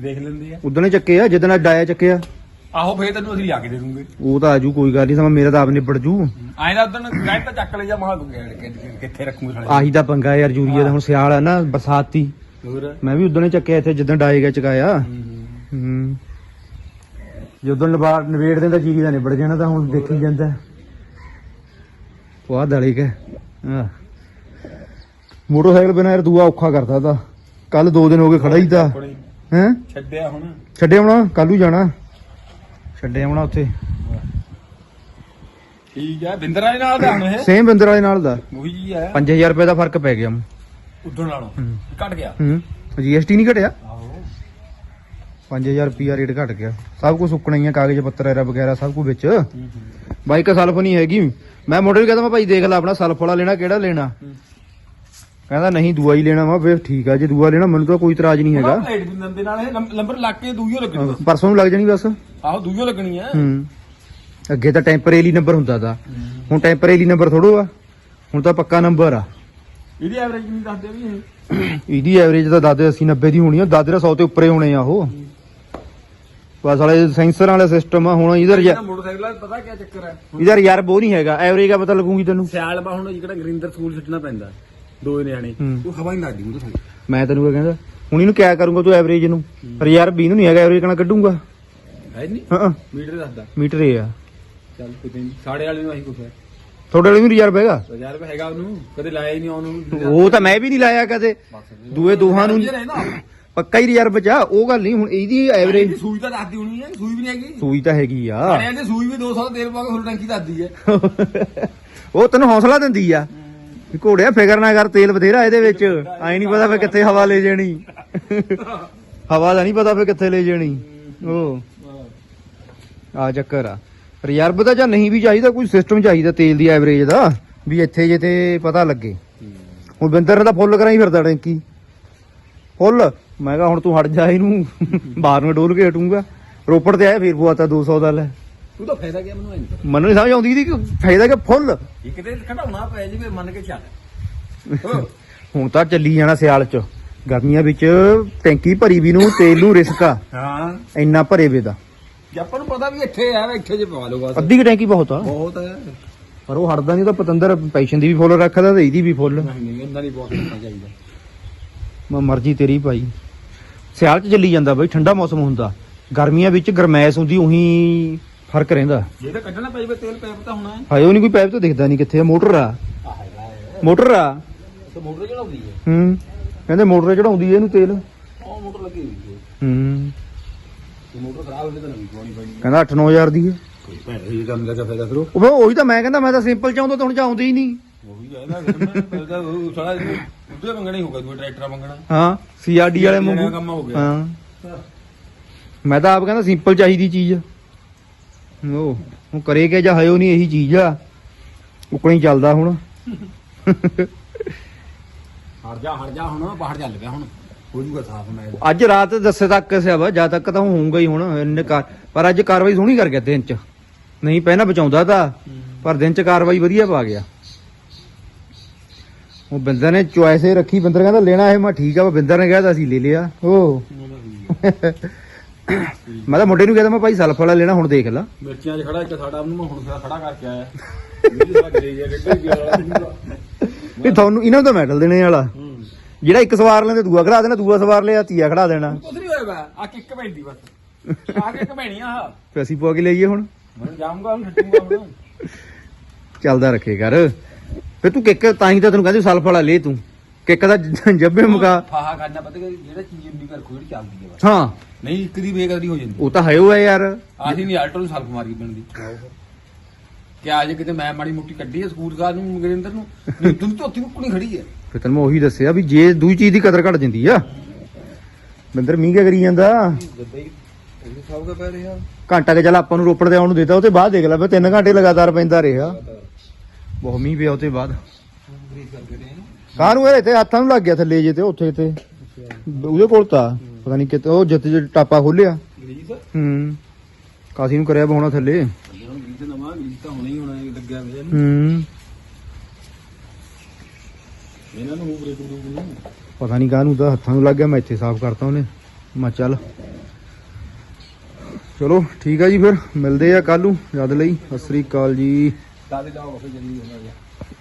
ਦੇਖ ਲੈਂਦੇ ਆ। ਉਦੋਂ ਹੀ ਚੱਕਿਆ ਜਿੱਦਾਂ ਡਾਇਆ ਚੱਕਿਆ। ਆਹੋ ਫੇਰ ਤੈਨੂੰ ਅਸੀਂ ਲਿਆ ਕੇ ਦੇ ਦੂੰਗੇ। ਉਹ ਤਾਂ ਆਜੂ ਕੋਈ ਗੱਲ ਨਹੀਂ ਸਮਾਂ ਮੇਰਾ ਤਾਂ ਆਪ ਨਿਬੜ ਜੂ। ਆਏ ਦਾ ਉਦੋਂ ਗਾਇ ਤਾਂ ਚੱਕ ਲੈ ਜਾ ਮਹਾ ਕਿੱਥੇ ਰੱਖੂਗੇ ਸਾਲੇ। ਆਹੀ ਤਾਂ ਪੰਗਾ ਯਾਰ ਯੂਰੀਆ ਦਾ ਹੁਣ ਸਿਆਲ ਆ ਨਾ ਬਰਸਾਤੀ। ਹੋਰ? ਮੈਂ ਵੀ ਉਦੋਂ ਹੀ ਚੱਕਿਆ ਇੱਥੇ ਜਿੱਦਾਂ ਡਾਏਗਾ ਚਕਾਇਆ। ਹੂੰ ਜਦੋਂ ਨਵਾਰ ਨਵੇੜ ਦਿੰਦਾ ਜੀਰੀ ਦਾ ਨਿਬੜ ਜਾਣਾ ਤਾਂ ਹੁਣ ਦੇਖੀ ਜਾਂਦਾ। ਵਾਹ ਦਲੀ ਕੇ ਹਾਂ। ਮੋਟਰਸਾਈਕਲ ਬਿਨਾ ਯਾਰ ਦੂਆ ਔਖਾ ਕਰਦਾ ਤਾ। ਕੱਲ ਦੋ ਦਿਨ ਹੋ ਗਏ ਖੜਾ ਹੀ ਤਾ। ਹੈ ਛੱਡਿਆ ਹੁਣ। ਛੱਡੇ ਆਉਣਾ ਕੱਲ ਨੂੰ ਜਾਣਾ। ਛੱਡੇ ਆਉਣਾ ਉੱਥੇ। ਠੀਕ ਹੈ ਬਿੰਦਰਾ ਦੇ ਨਾਲ ਦਾ ਹੁਣ ਇਹ। ਸੇਮ ਬੰਦਰ ਵਾਲੇ ਨਾਲ ਦਾ। ਉਹੀ ਜੀ ਹੈ 5000 ਰੁਪਏ ਦਾ ਫ਼ਰਕ ਪੈ ਗਿਆ ਉਦੋਂ ਨਾਲੋਂ। ਘਟ ਗਿਆ। ਹੂੰ। ਜੀਐਸਟੀ ਨਹੀਂ ਘਟਿਆ? ਆਹੋ। 5000 ਰੁਪਿਆ ਰੇਟ ਘਟ ਗਿਆ। ਸਭ ਕੁਝ ਸੁੱਕਣਾ ਹੀ ਆ ਕਾਗਜ਼ ਪੱਤਰ ਐਰਾ ਵਗੈਰਾ ਸਭ ਕੁਝ ਵਿੱਚ। ਬਾਈਕ ਸਲਫ ਨਹੀਂ ਹੈਗੀ। ਮੈਂ ਮੋਟਰ ਕਹਿੰਦਾ ਮੈਂ ਭਾਈ ਦੇਖ ਲੈ ਆਪਣਾ ਸਲਫ ਵਾਲਾ ਲੈਣਾ ਕਿਹੜਾ ਲੈਣਾ? ਕਹਿੰਦਾ ਨਹੀਂ ਦੂਆ ਹੀ ਲੈਣਾ ਵਾ ਫਿਰ ਠੀਕ ਆ ਜੇ ਦੂਆ ਲੈਣਾ ਮੈਨੂੰ ਤਾਂ ਕੋਈ ਇਤਰਾਜ਼ ਨਹੀਂ ਹੈਗਾ। ਪਲੇਟ ਵੀ ਨੰਦੇ ਨਾਲ ਇਹ ਨੰਬ- ਨੰਬਰ ਲੱਗ ਕੇ ਦੂਈਓ ਲੱਗਣੀ ਪਰਸੋਂ ਨੂੰ ਲੱਗ ਜਾਣੀ ਬਸ। ਆਹੋ ਦੂਈਓ ਲੱਗਣੀ ਹੈ ਹੂੰ। ਅੱਗੇ ਤਾਂ ਟੈਂਪਰੇਰੀ ਨੰਬਰ ਹੁੰਦਾ ਦਾ ਹੁਣ ਟੈਂਪਰੇਰੀ ਨੰਬਰ ਥੋੜੋ ਆ ਹੁਣ ਤਾਂ ਪੱਕਾ ਨੰਬਰ ਆ। ਇਹਦੀ ਐਵਰੇਜ ਕਿੰਨੀ ਦੱਸਦੇ ਵੀ ਇਹ? ਇਹਦੀ ਐਵਰੇਜ ਤਾਂ ਦਾਦੇ 80 90 ਦੀ ਹੋਣੀ ਆ ਦਾਦੇ ਦਾ 100 ਤੇ ਉੱਪਰੇ ਹੋਣੇ ਆ ਉਹ। ਬਸ ਵਾਲੇ ਸੈਂਸਰ ਵਾਲਾ ਸਿਸਟਮ ਆ ਹੁਣ ਇਧਰ ਇਹਦਾ ਮੋਟਰਸਾਈਕਲ ਦਾ ਪਤਾ ਕੀ ਚੱਕਰ ਹੈ ਇਧਰ ਯਾਰ ਬੋ ਨਹੀਂ ਹੈਗਾ ਐਵਰੇਜ ਦਾ ਪਤਾ ਲੱਗੂਗੀ ਤੈਨੂੰ। ਸਿਆਲ ਬਾ ਹੁਣ ਜਿਹੜਾ ਗਰਿੰਦਰ ਸਕੂਲ ਛੱਡਣਾ ਪੈਂਦਾ। ਦੋ ਨਿਆਣੇ। ਉਹ ਹਵਾ ਹੀ ਲੱਗਦੀ ਉਹਦੇ ਮੈਂ ਤੈਨੂੰ ਕੀ ਕਹਿੰਦਾ ਹੁਣ ਇਹਨੂੰ ਕਿਆ ਕਰੂੰਗਾ ਤੂੰ ਐਵਰੇਜ ਨੂੰ ਪਰ ਯਾਰ 20 ਨੂੰ ਨਹੀਂ ਹੈਗਾ ਐਵਰੇਜ ਕਣਾ ਕੱਢੂੰਗਾ। ਹੈ ਨਹੀਂ ਹਾਂ ਮੀਟਰ ਦੱਸਦਾ। ਮੀਟਰ ਇਹ ਆ। ਚੱਲ ਕਿਤੇ ਨਹੀਂ ਸਾਡੇ ਵਾਲੇ ਨੂੰ ਅਸੀਂ ਕੁਛ ਹੈ। ਤੁਹਾਡੇ ਵਾਲੇ ਨੂੰ ਰਿਜ਼ਰਵ ਹੈਗਾ 1000 ਰੁਪਏ ਹੈਗਾ ਉਹਨੂੰ ਕਦੇ ਲਾਇਆ ਹੀ ਨਹੀਂ ਉਹਨੂੰ। ਉਹ ਤਾਂ ਮੈਂ ਵੀ ਨਹੀਂ ਲਾਇਆ ਕਦੇ। ਦੂਏ ਦੋਹਾਂ ਨੂੰ ਪੱਕਾ ਹੀ ਰਿਜ਼ਰਵ ਬਚਾ ਉਹ ਗੱਲ ਨਹੀਂ ਹੁਣ ਇਹਦੀ ਐਵਰੇਜ ਸੂਈ ਤਾਂ ਦੱਸਦੀ ਹੋਣੀ ਹੈ ਸੂਈ ਵੀ ਨਹੀਂ ਹੈਗੀ। ਸੂਈ ਤਾਂ ਹੈਗੀ ਆ। ਸੂਈ ਵੀ 200 ਦਾ ਤੇਲ ਪਾ ਕੇ ਫੁੱਲ ਟੈਂਕੀ ਦੱਸਦੀ ਹੈ। ਉਹ ਤੈਨੂੰ ਹੌਸਲਾ ਦਿੰਦੀ ਆ। ਵੀ ਘੋੜਿਆ, ਫਿਕਰ ਨਾ ਕਰ, ਤੇਲ ਬਥੇਰਾ ਇਹਦੇ ਵਿੱਚ। ਐ ਨਹੀਂ ਪਤਾ ਫੇ ਕਿੱਥੇ ਹਵਾ ਲੈ ਜਾਣੀ। ਹਵਾ ਦਾ ਨਹੀਂ ਪਤਾ ਫੇ ਕਿੱਥੇ ਲੈ ਜਾਣੀ। ਉਹ ਆ ਚੱਕਰ ਆ। ਰਿਜ਼ਰਵ ਦਾ ਜਾਂ ਨਹੀਂ ਵੀ ਚਾਹੀਦਾ, ਕੋਈ ਸਿਸਟਮ ਚਾਹੀਦਾ ਤੇਲ ਦੀ ਐਵਰੇਜ ਦਾ, ਵੀ ਇੱਥੇ ਜੇ ਤੇ ਪਤਾ ਲੱਗੇ। ਹੁਣ ਬਿੰਦਰ ਨੇ ਤਾਂ ਫੁੱਲ ਕਰਾਈ ਫਿਰਦਾ ਟੈਂਕੀ। ਫੁੱਲ। ਮੈਂ ਕਿਹਾ ਹੁਣ ਤੂੰ ਹਟ ਜਾ ਇਹਨੂੰ। ਬਾਹਰ ਨੂੰ ਡੋਲ ਕੇ ਹਟੂੰਗਾ। ਰੋਪੜ ਤੇ ਆਇਆ, ਫੇਰ ਪਵਾਤਾ 200 ਦਾ ਲੈ। ਤੂੰ ਤਾਂ ਫਾਇਦਾ ਕੀ ਮੈਨੂੰ ਨਹੀਂ ਮੈਨੂੰ ਨਹੀਂ ਸਮਝ ਆਉਂਦੀ ਕਿ ਫਾਇਦਾ ਕਿ ਫੁੱਲ। ਇਹ ਕਿਤੇ ਘਟਾਉਣਾ ਪੈ ਜਾਵੇ ਮੰਨ ਕੇ ਚੱਲ। ਹੁਣ ਤਾਂ ਚੱਲੀ ਜਾਣਾ ਸਿਆਲ ਚ। ਗਰਮੀਆਂ ਵਿੱਚ ਟੈਂਕੀ ਭਰੀ ਵੀ ਨੂੰ ਤੇਲ ਨੂੰ ਰਿਸਕ। ਆ ਹਾਂ। ਇੰਨਾ ਭਰੇ ਵੇ ਦਾ। ਜੇ ਆਪਾਂ ਨੂੰ ਪਤਾ ਵੀ ਇੱਥੇ ਆ ਇੱਥੇ ਜੇ ਪਵਾ ਲਓ ਬਸ। ਅੱਧੀ ਕੁ ਟੈਂਕੀ ਬਹੁਤ ਆ। ਬਹੁਤ ਹੈ ਪਰ ਉਹ ਹਟਦਾ ਨਹੀਂ ਤਾਂ ਪਤੰਦਰ ਪੈਸ਼ਨ ਦੀ ਵੀ ਫੁੱਲ ਰੱਖਦਾ ਤੇ ਇਹਦੀ ਵੀ ਫੁੱਲ। ਨਹੀਂ ਨਹੀਂ ਇੰਨਾ ਨਹੀਂ ਬਹੁਤ ਰੱਖਣਾ ਚਾਹੀਦਾ। ਮੈਂ ਮਰਜ਼ੀ ਤੇਰੀ ਭਾਈ। ਸਿਆਲ ਚ ਚੱਲੀ ਜਾਂਦਾ ਬਈ ਠੰਡਾ ਮੌਸਮ ਹੁੰਦਾ। ਗਰਮੀਆਂ ਵਿੱਚ ਗਰਮੈਸ਼ ਹੁੰਦੀ ਉਹੀ ਫ਼ਰਕ ਰਹਿੰਦਾ। ਜੇ ਤਾਂ ਕੱਢਣਾ ਪੈ ਜਾਵੇ ਤੇਲ ਪੈਪ ਤਾਂ ਹੋਣਾ ਹੈ। ਹਾਏ ਉਹ ਨਹੀਂ ਕੋਈ ਪੈਪ ਤਾਂ ਦਿਖਦਾ ਨਹੀਂ ਕਿੱਥੇ ਆ ਮੋਟਰ ਆ। ਹੈ। ਮੋਟਰ ਆ। ਤੇ ਮੋਟਰ ਚੜਾਉਂਦੀ ਹੈ। ਹੂੰ ਕਹਿੰਦੇ ਮੋਟਰ ਚੜਾਉਂਦੀ ਐ ਇਹਨੂੰ ਤੇਲ। ਉਹ ਮੋਟਰ ਲੱਗੀ ਹੋਈ ਹੈ। ਹੂੰ। ਤੇ ਮੋਟਰ ਖਰਾਬ ਹੋਵੇ ਤਾਂ ਨਵੀਂ ਪਵਾਉਣੀ ਪੈਣੀ ਕਹਿੰਦਾ 8-9000 ਦੀ ਹੈ। ਕੋਈ ਭੈਣ ਇਹ ਕੰਮ ਦਾ ਫਾਇਦਾ ਕਰੋ। ਉਹ ਉਹੀ ਤਾਂ ਮੈਂ ਕਹਿੰਦਾ ਮੈਂ ਤਾਂ ਸਿੰਪਲ ਚਾਹੁੰਦਾ ਤਾਂ ਹੁਣ ਚਾਹੁੰਦੇ ਹੀ ਨਹੀਂ। ਉਹੀ ਹੈ ਨਾ ਪਹਿਲਾਂ ਉਹ ਸਾਲਾ ਉਹਦੇ ਮੰਗਣਾ ਹੀ ਹੋਗਾ ਦੂਏ ਟਰੈਕਟਰ ਮੰਗਣਾ। ਹਾਂ ਸੀਆਰਡੀ ਵਾਲੇ ਕੰਮ ਹੋ ਗਿਆ। ਹਾਂ। ਮੈਂ ਤਾਂ ਆਪ ਕਹਿੰਦਾ ਸਿੰਪਲ ਚਾਹੀਦੀ ਚੀਜ਼ ਉਹ ਹੁਣ ਕਰੇਗਾ ਜਾਂ ਹਯੋ ਨਹੀਂ ਇਹੀ ਚੀਜ਼ ਆ। ਉਕਣੀ ਚੱਲਦਾ ਹੁਣ। ਹਟ ਜਾ ਹਟ ਜਾ ਹੁਣ ਬਾਹਰ ਚੱਲ ਪਿਆ ਹੁਣ। ਹੋ ਜੂਗਾ ਸਾਫ਼ ਮੈਂ ਅੱਜ ਰਾਤ ਦੱਸੇ ਤੱਕ ਸਿਆ ਵਾ ਜਦ ਤੱਕ ਤਾਂ ਹੋਊਗਾ ਹੀ ਹੁਣ ਇੰਨੇ ਕਾਰ ਪਰ ਅੱਜ ਕਾਰਵਾਈ ਸੋਹਣੀ ਕਰ ਗਿਆ ਦਿਨ ਚ। ਨਹੀਂ ਪਹਿਲਾਂ ਬਚਾਉਂਦਾ ਤਾਂ ਪਰ ਦਿਨ ਚ ਕਾਰਵਾਈ ਵਧੀਆ ਪਾ ਗਿਆ। ਉਹ ਬਿੰਦਰ ਨੇ ਚੁਆਇਸ ਰੱਖੀ ਬਿੰਦਰ ਕਹਿੰਦਾ ਲੈਣਾ ਇਹ ਮੈਂ ਠੀਕ ਆ ਬਿੰਦਰ ਨੇ ਕਿਹਾ ਤਾਂ ਅਸੀਂ ਲੈ ਲਿਆ। ਉਹ ਮੈਂ ਤਾਂ ਮੁੰਡੇ ਨੂੰ ਕਹਿੰਦਾ ਮੈਂ ਭਾਈ ਸਲਫ ਵਾਲਾ ਲੈਣਾ ਹੁਣ ਦੇਖ ਲੈ। ਮਿਰਚੀਆਂ 'ਚ ਖੜਾ ਇੱਕ ਸਾਡਾ ਉਹਨੂੰ ਮੈਂ ਹੁਣ ਖੜਾ ਕਰਕੇ ਆਇਆ। ਗਰੇ ਜਿਹਾ ਗੱਡੀ ਵੀ ਤੁਹਾਨੂੰ ਇਹਨਾਂ ਨੂੰ ਤਾਂ ਮੈਡਲ ਦੇਣੇ ਵਾਲਾ। ਜਿਹੜਾ ਇੱਕ ਸਵਾਰ ਲੈਂਦੇ ਦੂਆ ਖੜਾ ਦੇਣਾ ਦੂਆ ਸਵਾਰ ਲਿਆ ਤੀਆ ਖੜਾ ਦੇਣਾ। ਕੁਝ ਨਹੀਂ ਹੋਇਆ ਬਾ ਆ ਕਿੱਕ ਪੈਂਦੀ ਬਸ। ਆ ਕੇ ਕਮੈਣੀ ਆ ਫਿਰ ਅਸੀਂ ਪਵਾ ਕੇ ਲਈਏ ਹੁਣ। ਮੈਂ ਜਾਊਂਗਾ ਹੁਣ ਛੱਟੂਗਾ ਹੁਣ। ਚੱਲਦਾ ਰੱਖੇ ਕਰ। ਫੇ ਤੂੰ ਕਿੱਕ ਤਾਂ ਹੀ ਤਾਂ ਤੈਨੂੰ ਕਹਿੰਦੇ ਸਲਫ ਵਾਲਾ ਲੈ ਤੂੰ। ਕਿੱਕ ਦਾ ਜੱਬੇ ਮੁਕਾ। ਫਾਹਾ ਖਾਣਾ ਪਤਾ ਕਿ ਜਿਹੜਾ ਚੀਜ਼ ਇੰਨੀ ਕਰ ਕੋਈ ਚੱਲਦੀ ਹੈ ਬਸ। ਹਾਂ। ਨਹੀਂ ਇੱਕ ਦੀ ਬੇਕਦਰੀ ਹੋ ਜਾਂਦੀ ਉਹ ਤਾਂ ਹੈ ਉਹ ਹੈ ਯਾਰ। ਆਹੀ ਨਹੀਂ ਆਲਟੋ ਨੂੰ ਸਲਫ ਮਾਰੀ ਬਣਦੀ ਕਿ ਅੱਜ ਕਿਤੇ ਮੈਂ ਮਾੜੀ ਮੁੱਟੀ ਕੱਢੀ ਹੈ ਸਕੂਲ ਕਾਰ ਨੂੰ ਗਰਿੰਦਰ ਨੂੰ ਨਹੀਂ ਤੂੰ ਧੋਤੀ ਮੁੱਕਣੀ ਖੜੀ ਹੈ। ਫਿਰ ਤੈਨੂੰ ਮੈਂ ਉਹੀ ਦੱਸਿਆ ਵੀ ਜੇ ਦੂਜੀ ਚੀਜ਼ ਦੀ ਕਦਰ ਘਟ ਜਾਂਦੀ ਆ। ਬਿੰਦਰ ਮੀਂਹ ਕਿਆ ਕਰੀ ਜਾਂਦਾ? ਗੱਦਾ ਹੀ ਉਹਨੂੰ ਸਭ ਦਾ ਪੈ ਰਿਹਾ। ਘੰਟਾ ਕੇ ਚੱਲ ਆਪਾਂ ਨੂੰ ਰੋਪੜ ਦੇ ਆਉਣ ਨੂੰ ਦਿੱਤਾ ਉਹ ਤੇ ਬਾਅਦ ਦੇਖ ਲੈ ਵੀ 3 ਘੰਟੇ ਲਗਾਤਾਰ ਪੈਂਦਾ ਰਿਹਾ। ਬਹੁਤ ਮੀਂਹ ਪਿਆ ਉਹ ਤੇ ਬਾਅਦ। ਕਾਹਨੂੰ ਇਹ ਤੇ ਹੱਥਾਂ ਨੂੰ ਲੱਗ ਗਿਆ ਥੱਲੇ ਜੇ ਤੇ ਉੱਥੇ ਤੇ। ਉਹਦੇ ਕੋਲ ਤਾਂ। ਪਤਾ ਨਹੀਂ ਕਿਤੇ ਉਹ ਜਿੱਤ ਜਿੱਤ ਟਾਪਾ ਖੋਲਿਆ ਗਰੀਸ? ਹੂੰ। ਕਾਸੀ ਨੂੰ ਕਰਿਆ ਹੋਣਾ ਥੱਲੇ। ਹੁਣ ਗਰੀਸ ਨਵਾਂ ਗਰੀਸ ਤਾਂ ਹੋਣਾ ਹੀ ਹੋਣਾ ਇਹ ਲੱਗਿਆ ਹੋਇਆ ਹੂੰ। ਇਹਨਾਂ ਨੂੰ ਬ੍ਰੇਕ ਬਰੂਕ ਨਹੀਂ ਪਤਾ ਨਹੀਂ ਕਾਹਨੂੰ ਤਾਂ ਹੱਥਾਂ ਨੂੰ ਲੱਗ ਗਿਆ ਮੈਂ ਇੱਥੇ ਸਾਫ਼ ਕਰਤਾ ਉਹਨੇ। ਮੈਂ ਚੱਲ। ਚਲੋ ਠੀਕ ਆ ਜੀ ਫਿਰ ਮਿਲਦੇ ਆ ਕੱਲ ਨੂੰ ਜਦ ਲਈ। ਸਤਿ ਸ੍ਰੀ ਅਕਾਲ ਜੀ। ਦਾਦੇ ਦਾ ਆਫਿਸ ਜਲਦੀ ਹੋਣਾ